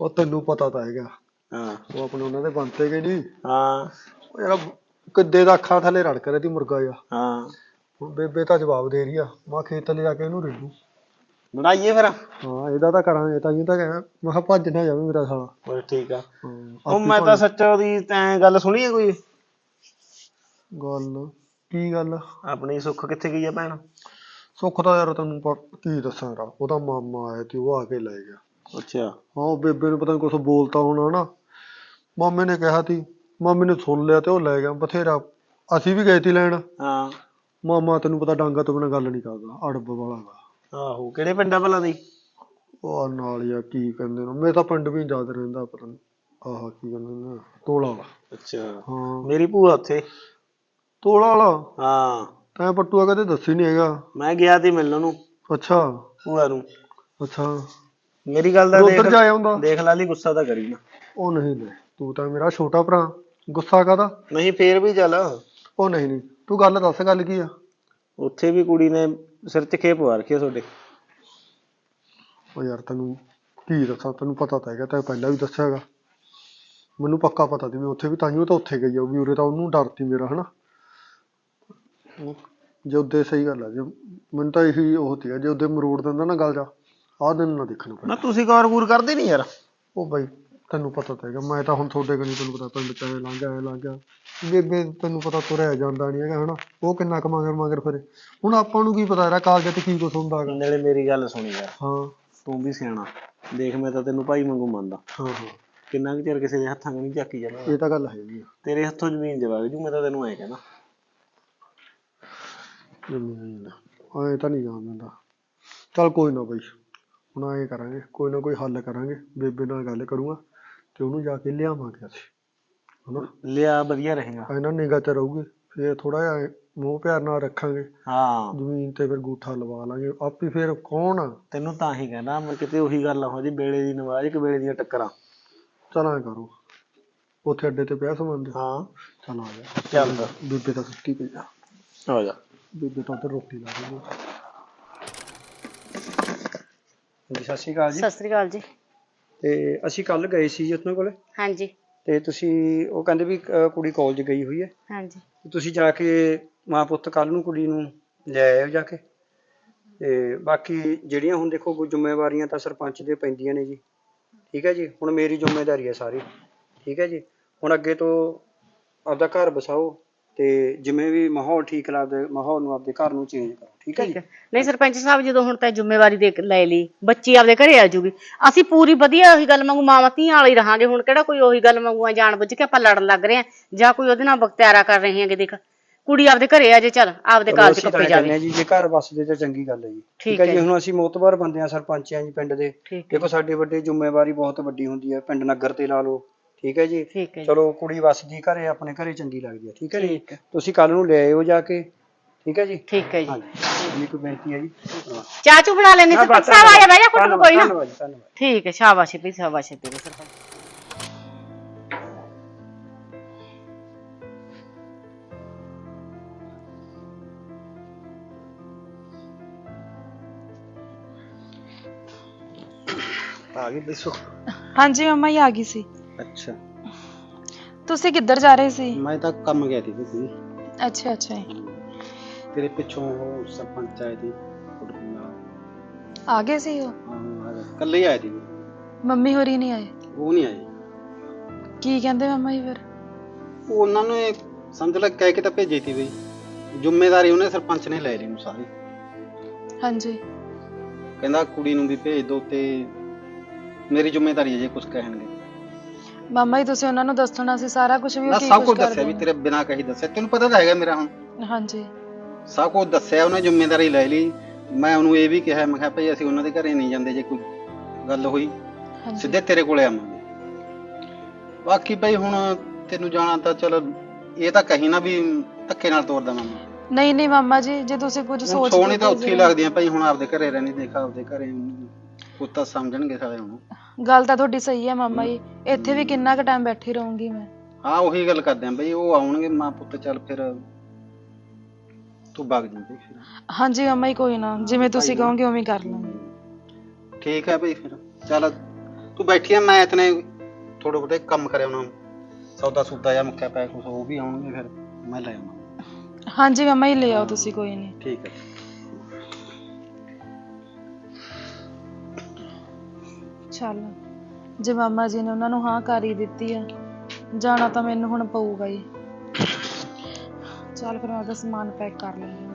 ਉਹ ਤੈਨੂੰ ਪਤਾ ਤਾਂ ਹੈਗਾ। ਹਾਂ। ਉਹ ਆਪਣੇ ਉਹਨਾਂ ਦੇ ਬੰਤੇ ਗਏ ਨਹੀਂ ਹਾਂ। ਉਹ ਯਾਰ ਕਿੱਦੇ ਦਾ ਅੱਖਾਂ ਥੱਲੇ ਰੜਕ ਰਿਹਾ ਤੀ ਮੁਰਗਾ ਜਿਹਾ। ਹਾਂ। ਹੁਣ ਬੇਬੇ ਤਾਂ ਜਵਾਬ ਦੇ ਰਹੀ ਆ। ਮੈਂ ਖੇਤ ਲੈ ਜਾ ਕੇ ਇਹਨੂੰ ਰੇੜੂ ਲੜਾਈਏ ਫਿਰ। ਹਾਂ ਇਹਦਾ ਤਾਂ ਕਰਾਂਗੇ ਤਾਂ ਇਹ ਤਾਂ ਕਹਿਆ ਮੈਂ ਕਿਹਾ ਭੱਜ ਨਾ ਜਾਵੇ ਮੇਰਾ ਸਾਲਾ। ਬਸ ਠੀਕ ਆ। ਹਾਂ, ਉਹ ਆਪੇ ਮੈਂ ਤਾਂ ਭੱਜ- ਸੱਚ ਉਹਦੀ ਤੈਂ ਗੱਲ ਸੁਣੀ ਹੈ ਕੋਈ? ਗੱਲ? ਕੀ ਗੱਲ? ਆਪਣੀ ਸੁੱਖ ਕਿੱਥੇ ਗਈ ਆ ਭੈਣ? ਸੁੱਖ ਤਾਂ ਯਾਰ ਤੈਨੂੰ ਪ- ਕੀ ਦੱਸਾਂ ਯਾਰ ਉਹਦਾ ਮਾਮਾ ਆਇਆ ਤੇ ਉਹ ਆ ਕੇ ਲੈ ਗਿਆ। ਅੱਛਾ। ਹਾਂ ਉਹ ਬੇਬੇ ਨੂੰ ਪਤਾ ਨੀ ਕੁਛ ਬੋਲਤਾ ਹੋਣਾ ਨਾ। ਮਾਮੇ ਨੇ ਕਿਹਾ ਤੀ ਮਾਮੇ ਨੇ ਸੁਣ ਲਿਆ ਤੇ ਉਹ ਲੈ ਗਿਆ ਬਥੇਰਾ। ਅਸੀਂ ਵੀ ਗਏ ਤੀ ਲੈਣ। ਹਾਂ। ਮਾਮਾ ਤੈਨੂੰ ਪਤਾ ਡਾਂਗਾ ਤੋਂ ਬਿਨਾਂ ਗੱਲ ਨਹੀਂ ਕਰਦਾ ਅੜਬ ਵਾਲਾ ਗਾ ਆਹੋ ਕਿਹੜੇ ਪਿੰਡਾਂ ਭਲਾ ਦੀ? ਉਹ ਨਾਲ ਆ ਕੀ ਕਹਿੰਦੇ ਨੇ। ਮੇਰੇ ਤਾਂ ਪਿੰਡ ਵੀ ਯਾਦ ਰਹਿੰਦਾ ਪਤਾ ਨੀ ਆਹ ਕੀ ਕਹਿੰਦੇ ਨੇ ਤੋਲਾ ਵਾਲਾ। ਅੱਛਾ। ਹਾਂ। ਮੇਰੀ ਭੂਆ ਉੱਥੇ। ਤੋਲਾ ਵਾਲਾ? ਹਾਂ। ਤੈਂ ਪੱਟੂਆ ਕਦੇ ਦੱਸੀ ਨਹੀਂ ਹੈਗਾ। ਮੈਂ ਗਿਆ ਤੀ ਮਿਲਣ ਉਹਨੂੰ ਅੱਛਾ। ਭੂਆ ਨੂੰ। ਅੱਛਾ। ਮੇਰੀ ਗੱਲ ਦਾ ਤੂੰ ਉੱਧਰ ਦੇਖ ਜਾ ਆਉਂਦਾ। ਦੇਖ ਲਾ ਲਈ ਗੁੱਸਾ ਤਾਂ ਕਰੀ ਨਾ। ਉਹ ਨਹੀਂ ਨਹੀਂ। ਤੂੰ ਤਾਂ ਮੇਰਾ ਛੋਟਾ ਭਰਾ। ਗੁੱਸਾ ਕਾਦਾ ਨਹੀਂ ਫੇਰ ਵੀ ਚੱਲ। ਉਹ ਨਹੀਂ ਨਹੀਂ। ਤੂੰ ਗੱਲ ਦੱਸ ਗੱਲ ਕੀ ਆ? ਉੱਥੇ ਵੀ ਕੁੜੀ ਨੇ ਸਿਰ 'ਚ ਖੇਪ ਪਵਾ ਰੱਖੀ ਆ ਤੁਹਾਡੇ। ਉਹ ਯਾਰ ਤੈਨੂੰ ਕੀ ਦੱਸਾਂ ਤੈਨੂੰ ਪਤਾ ਤਾਂ ਹੈਗਾ ਤੈਂ ਪਹਿਲਾਂ ਵੀ ਦੱਸਿਆ ਹੈਗਾ। ਮੈਨੂੰ ਪੱਕਾ ਪਤਾ ਸੀ ਵੀ ਉੱਥੇ ਵੀ ਤਾਂਹੀਓ ਤਾਂ ਉੱਥੇ ਗਈ ਆ ਵੀ ਉਰੇ ਤਾਂ ਉਹਨੂੰ ਡਰ ਸੀ ਮੇਰਾ ਹਨਾ? ਜੇ ਉਹਦੇ ਸਹੀ ਗੱਲ ਆ ਜੇ ਮੈਨੂੰ ਤਾਂ ਇਹੀ ਉਹ ਸੀਗਾ ਜੇ ਉਹਦੇ ਮਰੋੜ ਦਿੰਦਾ ਨਾ ਗੱਲ ਜਾ ਆਹ ਦਿਨ ਨਾ ਦੇਖਣ ਨੂੰ ਪੈਂਦਾ ਤੁਸੀਂ ਗੌਰ ਗੂਰ ਕਰਦੇ ਨਹੀਂ ਯਾਰ। ਉਹ ਬਾਈ ਤੈਨੂੰ ਪਤਾ ਤਾਂ ਹੈਗਾ ਮੈਂ ਤਾਂ ਹੁਣ ਤੁਹਾਡੇ ਕੋਲ ਤੈਨੂੰ ਪਤਾ ਪਿੰਡ ਚ ਐ ਲੰਘ ਗਿਆ ਲੰਘ। ਗਿਆ ਬੇਬੇ ਤੈਨੂੰ ਪਤਾ ਤੁਰਿਆ ਜਾਂਦਾ ਨਹੀਂ ਹੈਗਾ ਹਨਾ? ਉਹ ਕਿੰਨਾ ਕੁ ਮਗਰ ਮਗਰ ਫਿਰੇ। ਹੁਣ ਆਪਾਂ ਨੂੰ ਕੀ ਪਤਾ ਯਾਰ ਕਾਲਜ ਤੇ ਕੀ ਕੁਛ ਹੁੰਦਾ ਹੈਗਾ। ਨਾਲੇ ਮੇਰੀ ਗੱਲ ਸੁਣੀ ਯਾਰ। ਹਾਂ। ਤੂੰ ਵੀ ਸਿਆਣਾ। ਦੇਖ ਮੈਂ ਤਾਂ ਤੈਨੂੰ ਭਾਈ ਵਾਂਗੂ ਮੰਨਦਾ। ਹਾਂ ਹਾਂ। ਕਿੰਨਾ ਕੁ ਚਿਰ ਕਿਸੇ ਦੇ ਹੱਥਾਂ 'ਚ ਨਹੀਂ ਝਾਕੀ ਜਾਣਾ। ਇਹ ਤਾਂ ਗੱਲ ਹੈਗੀ ਆ। ਤੇਰੇ ਹੱਥੋਂ ਜ਼ਮੀਨ ਜਵਾਗ ਜੂ ਮੈਂ ਤਾਂ ਤੈਨੂੰ ਐ ਕਹਿਣਾ ਐ ਤਾਂ ਨਹੀਂ ਜਾਣ ਦਿੰਦਾ ਚੱਲ ਕੋਈ ਨਾ ਬਈ ਹੁਣ ਐਂ ਕਰਾਂਗੇ ਕੋਈ ਨਾ ਕੋਈ ਹੱਲ ਕਰਾਂਗੇ ਬੇਬੇ ਨਾਲ ਗੱਲ ਕਰੂੰਗਾ ਤੇ ਉਹਨੂੰ ਜਾ ਕੇ ਲਿਆਵਾਂਗੇ ਅਸੀਂ ਹਨਾ? ਲਿਆ ਵਧੀਆ ਰਹੇਗਾ। ਇਹਨਾਂ ਨਿਗਾਹ ਤੇ ਰਹੂਗੀ ਫੇਰ ਥੋੜਾ ਜਿਹਾ ਐਂ ਮੋਹ ਪਿਆਰ ਨਾਲ ਰੱਖਾਂਗੇ। ਹਾਂ। ਜ਼ਮੀਨ ਤੇ ਫਿਰ ਗੂਠਾ ਲਵਾ ਲਾਂਗੇ ਆਪੇ ਫਿਰ ਕੌਣ ਆ? ਤੈਨੂੰ ਤਾਂ ਹੀ ਕਹਿਣਾ ਮੈਂ ਕਿਤੇ ਉਹੀ ਗੱਲ ਹੋ ਜੀ ਵੇਲੇ ਦੀ ਨਵਾਜ਼ ਕਿ ਵੇਲੇ ਦੀਆਂ ਟੱਕਰਾਂ। ਚਲਾਂ ਕਰੋ ਉੱਥੇ ਅੱਡੇ ਤੇ ਪਿਆ ਸਮਾਨ ਦੇ। ਹਾਂ। ਚੱਲ ਆ ਜਾ। ਚੱਲ। ਬੇਬੇ ਤਾਂ ਸੁੱਤੀ ਪਈ ਆ। ਆ ਜਾ। ਬੇਬੇ ਤਾਂ ਉੱਧਰ ਰੋਟੀ ਲਾ ਰਹੀ ਜੀ ਸਤਿ ਸ਼੍ਰੀ ਅਕਾਲ ਜੀ। ਸਤਿ ਸ੍ਰੀ ਅਕਾਲ ਜੀ। ਤੇ ਅਸੀਂ ਕੱਲ ਗਏ ਸੀ ਜੀ ਉਹਨਾਂ ਕੋਲੇ। ਹਾਂਜੀ। ਤੇ ਤੁਸੀਂ ਉਹ ਕਹਿੰਦੇ ਵੀ ਕੁੜੀ ਕਾਲਜ ਗਈ ਹੋਈ ਹੈ। ਹਾਂਜੀ। ਤੇ ਤੁਸੀਂ ਜਾ ਕੇ ਮਾਂ ਪੁੱਤ ਕੱਲ ਨੂੰ ਕੁੜੀ ਨੂੰ ਲੈ ਆਇਓ ਜਾ ਕੇ। ਤੇ ਬਾਕੀ ਜਿਹੜੀਆਂ ਹੁਣ ਦੇਖੋ ਕੋਈ ਜ਼ਿੰਮੇਵਾਰੀਆਂ ਤਾਂ ਸਰਪੰਚ ਦੇ ਪੈਂਦੀਆਂ ਨੇ ਜੀ। ਠੀਕ ਹੈ ਜੀ? ਹੁਣ ਮੇਰੀ ਜ਼ਿੰਮੇਵਾਰੀ ਹੈ ਸਾਰੀ। ਠੀਕ ਹੈ ਜੀ? ਹੁਣ ਅੱਗੇ ਤੋਂ ਆਪਦਾ ਘਰ ਬਸਾਓ ਤੇ ਜਿਵੇਂ ਵੀ ਮਾਹੌਲ ਠੀਕ ਲੱਗਦਾ ਮਾਹੌਲ ਨੂੰ ਆਪਦੇ ਘਰ ਨੂੰ ਚੇਂਜ ਕਰੋ ਠੀਕ ਹੈ ਜੀ? ਠੀਕ ਹੈ। ਨਹੀਂ ਸਰਪੰਚ ਸਾਹਿਬ ਜਦੋਂ ਹੁਣ ਤਾਂ ਜ਼ਿੰਮੇਵਾਰੀ ਦੇ ਲੈ ਲਈ ਬੱਚੀ ਆਪਦੇ ਘਰੇ ਆ ਜੂਗੀ ਅਸੀਂ ਪੂਰੀ ਵਧੀਆ ਉਹੀ ਗੱਲ ਵਾਂਗੂ ਮਾਵਾਂ ਧੀਆਂ ਵਾਲੀ ਰਹਾਂਗੇ ਹੁਣ ਕਿਹੜਾ ਕੋਈ ਉਹੀ ਗੱਲ ਵਾਂਗੂ ਆ ਜਾਣ ਬੁੱਝ ਕੇ ਆਪਾਂ ਲੜਨ ਲੱਗ ਰਹੇ ਆ ਜਾਂ ਕੋਈ ਉਹਦੇ ਨਾਲ ਬਖਤਿਆਰਾ ਕਰ ਰਹੇ ਹੈਗੇ ਦੇਖ। ਕੁੜੀ ਆਪਦੇ ਘਰੇ ਆ ਜੇ ਚੱਲ ਆਪਦੇ ਚ ਤਾਂ ਕੱਪੇ ਜਾਵੇ ਹਾਂ ਜੀ ਜੇ ਘਰ ਵਸਦੇ ਤਾਂ ਚੰਗੀ ਗੱਲ ਹੈ ਜੀ। ਠੀਕ ਹੈ ਜੀ। ਹੁਣ ਅਸੀਂ ਮੋਤਬਰ ਬੰਦੇ ਆ ਸਰਪੰਚ ਆ ਜੀ ਪਿੰਡ ਦੇ। ਦੇਖੋ ਸਾਡੀ ਵੱਡੀ ਜ਼ਿੰਮੇਵਾਰੀ ਬਹੁਤ ਵੱਡੀ ਹੁੰਦੀ ਹੈ ਪਿੰਡ ਨਗਰ ਤੇ ਲਾ ਲਓ। ਠੀਕ ਹੈ ਜੀ? ਠੀਕ ਹੈ ਜੀ। ਚਲੋ ਕੁੜੀ ਵਸਦੀ ਘਰੇ ਆਪਣੇ ਘਰੇ ਚੰਗੀ ਲੱਗਦੀ ਹੈ। ਠੀਕ ਹੈ ਜੀ? ਠੀਕ ਹੈ। ਤੁਸੀਂ ਕੱਲ ਨੂੰ ਲੈ ਆਇਓ ਜਾ ਕੇ। ਠੀਕ ਹੈ ਜੀ? ਠੀਕ ਹੈ ਜੀ। ਹਾਂਜੀ। ਇੰਨੀ ਕੋਈ ਬੇਨਤੀ ਹੈ ਜੀ। ਚਾਹ ਚੂ ਬਣਾ ਲੈਣੇ ਸਰਪੰਚ ਸਾਹਿਬ ਆ ਜਾ ਬਹਿ ਜਾ ਕੁੱਟ ਕੋਈ ਨਾ। ਧੰਨਵਾਦ ਜੀ, ਧੰਨਵਾਦ। ਠੀਕ ਹੈ ਸ਼ਾਬਾਸ਼ ਵੀ ਸ਼ਾਬਾਸ਼ ਤੇਰੇ ਸਰਪੰਚ ਆ ਗਈ ਸੁੱਖ ਹਾਂਜੀ ਮੰਮਾ ਹੀ ਆ ਗਈ ਸੀ। ਅੱਛਾ। ਤੁਸੀਂ ਕਿੱਧਰ ਜਾ ਰਹੇ ਸੀ? ਮੈਂ ਤਾਂ ਕੰਮ ਗਿਆ ਸੀ ਬਈ ਅੱਛਾ ਅੱਛਾ ਜੀ। ਤੇਰੇ ਪਿੱਛੋਂ ਉਹ ਸਰਪੰਚ ਆਏ ਨਾਲ ਆ ਗਏ ਸੀ ਉਹ? ਹਾਂ ਆ ਗਏ। ਕੱਲੇ ਹੀ ਆਏ ਸੀ। ਮੰਮੀ ਹੋਰੀ ਨਹੀਂ ਆਏ? ਉਹ ਨਹੀਂ ਆਏ। ਕੀ ਕਹਿੰਦੇ ਮੰਮਾ ਜੀ ਫਿਰ? ਉਹ ਉਹਨਾਂ ਨੇ ਸਮਝ ਲੈ ਕਹਿ ਕੇ ਤਾਂ ਭੇਜੀ ਸੀ ਬਈ ਜ਼ਿੰਮੇਵਾਰੀ ਉਹਨੇ ਸਰਪੰਚ ਨੇ ਲੈ ਲਈ ਨੂੰ ਸਾਰੀ। ਹਾਂਜੀ। ਕਹਿੰਦਾ ਕੁੜੀ ਨੂੰ ਵੀ ਭੇਜ ਦਿਓ ਤੇ ਮੇਰੀ ਜ਼ਿੰਮੇਵਾਰੀ ਹੈ ਜੇ ਕੁਝ ਕਹਿਣਗੇ। ਮਾਮਾ ਜੀ ਤੁਸੀਂ ਉਹਨਾਂ ਨੂੰ ਦੱਸਣਾ ਸੀ ਸਾਰਾ ਕੁਝ ਵੀ ਨਾ ਉਹ ਕੀ ਸਭ ਕੁਝ ਦੱਸਿਆ ਵੀ ਨੇ। ਤੇਰੇ ਬਿਨਾਂ ਕਹੀ ਦੱਸਿਆ। ਤੈਨੂੰ ਪਤਾ ਤਾਂ ਹੈਗਾ ਮੇਰਾ ਹੁਣ। ਹਾਂਜੀ। ਸਭ ਕੁਝ ਦੱਸਿਆ ਉਹਨੇ ਜ਼ਿੰਮੇਵਾਰੀ ਲੈ ਲਈ। ਮੈਂ ਉਹਨੂੰ ਇਹ ਵੀ ਕਿਹਾ ਮੈਂ ਕਿਹਾ ਭਈ ਅਸੀਂ ਉਹਨਾਂ ਦੇ ਘਰੇ ਨਹੀਂ ਜਾਂਦੇ ਜੇ ਕੋਈ ਗੱਲ ਹੋਈ। ਹਾਂਜੀ। ਸਿੱਧੇ ਤੇਰੇ ਕੋਲੇ ਆਵਾਂਗੇ। ਬਾਕੀ ਭਈ ਹੁਣ ਤੈਨੂੰ ਜਾਣਾ ਤਾਂ ਚਲ ਇਹ ਤਾਂ ਕਹੀ ਨਾ ਵੀ ਧੱਕੇ ਨਾਲ ਤੋਰਦਾ ਮੈਂ ਨਹੀਂ ਨਹੀਂ ਮਾਮਾ ਜੀ ਜੇ ਤੁਸੀਂ ਕੁਝ ਹੁਣ ਸੋਚ ਸੋਹਣੀ ਤਾਂ ਉੱਥੇ ਹੀ ਲੱਗਦੀਆਂ ਭਈ ਹੁਣ ਆਪਦੇ ਘਰੇ ਰਹਿਣੀ ਦੇਖ ਆਪਦੇ ਘਰੇ ਪੁੱਤਾਂ ਸਮਝਣਗੇ ਸਾਰੇ ਹੁਣ। ਗੱਲ ਤਾਂ ਤੁਹਾਡੀ ਸਹੀ ਹੈ ਮਾਮਾ ਜੀ। ਇੱਥੇ ਵੀ ਕਿੰਨਾ ਕੁ ਟਾਈਮ ਬੈਠੀ ਰਹੂੰਗੀ ਮੈਂ। ਹਾਂ ਉਹੀ ਗੱਲ ਕਰਦੇ ਆਂ ਬਈ ਉਹ ਆਉਣਗੇ ਮਾਂ ਪੁੱਤ ਚੱਲ ਫਿਰ ਤੂੰ ਵਗ ਜਾਂਦੀ ਫਿਰ। ਹਾਂਜੀ ਮਾਮਾ ਜੀ ਕੋਈ ਨਾ ਜਿਵੇਂ ਤੁਸੀਂ ਕਹੋਗੇ ਉਵੇਂ ਕਰ ਲਾਂਗੇ। ਠੀਕ ਹੈ ਭਈ ਫਿਰ ਚੱਲ ਤੂੰ ਬੈਠੀ ਆ ਮੈਂ ਇਤਨੇ ਥੋੜੇ ਬਹੁਤੇ ਕੰਮ ਕਰਿਆ ਉਹਨਾਂ ਸੌਦਾ ਸੂਦਾ ਜਾਂ ਮੁੱਕਿਆ ਪਿਆ ਕੁਛ ਉਹ ਵੀ ਆਉਣਗੇ ਫਿਰ ਮੈਂ ਲੈ ਆਵਾਂ ਹਾਂਜੀ ਮਾਮਾ ਜੀ ਲੈ ਆਓ ਤੁਸੀਂ ਕੋਈ ਨਹੀਂ। ਠੀਕ ਹੈ। ਚੱਲ। ਜੇ ਮਾਮਾ ਜੀ ਨੇ ਉਹਨਾਂ ਨੂੰ ਹਾਂ ਕਰ ਹੀ ਦਿੱਤੀ ਆ, ਜਾਣਾ ਤਾਂ ਮੈਨੂੰ ਹੁਣ ਪਊਗਾ ਹੀ। ਚੱਲ ਫਿਰ ਮੈਂ ਉਹਦਾ ਸਮਾਨ ਪੈਕ ਕਰ ਲੈਂਦੀ ਹਾਂ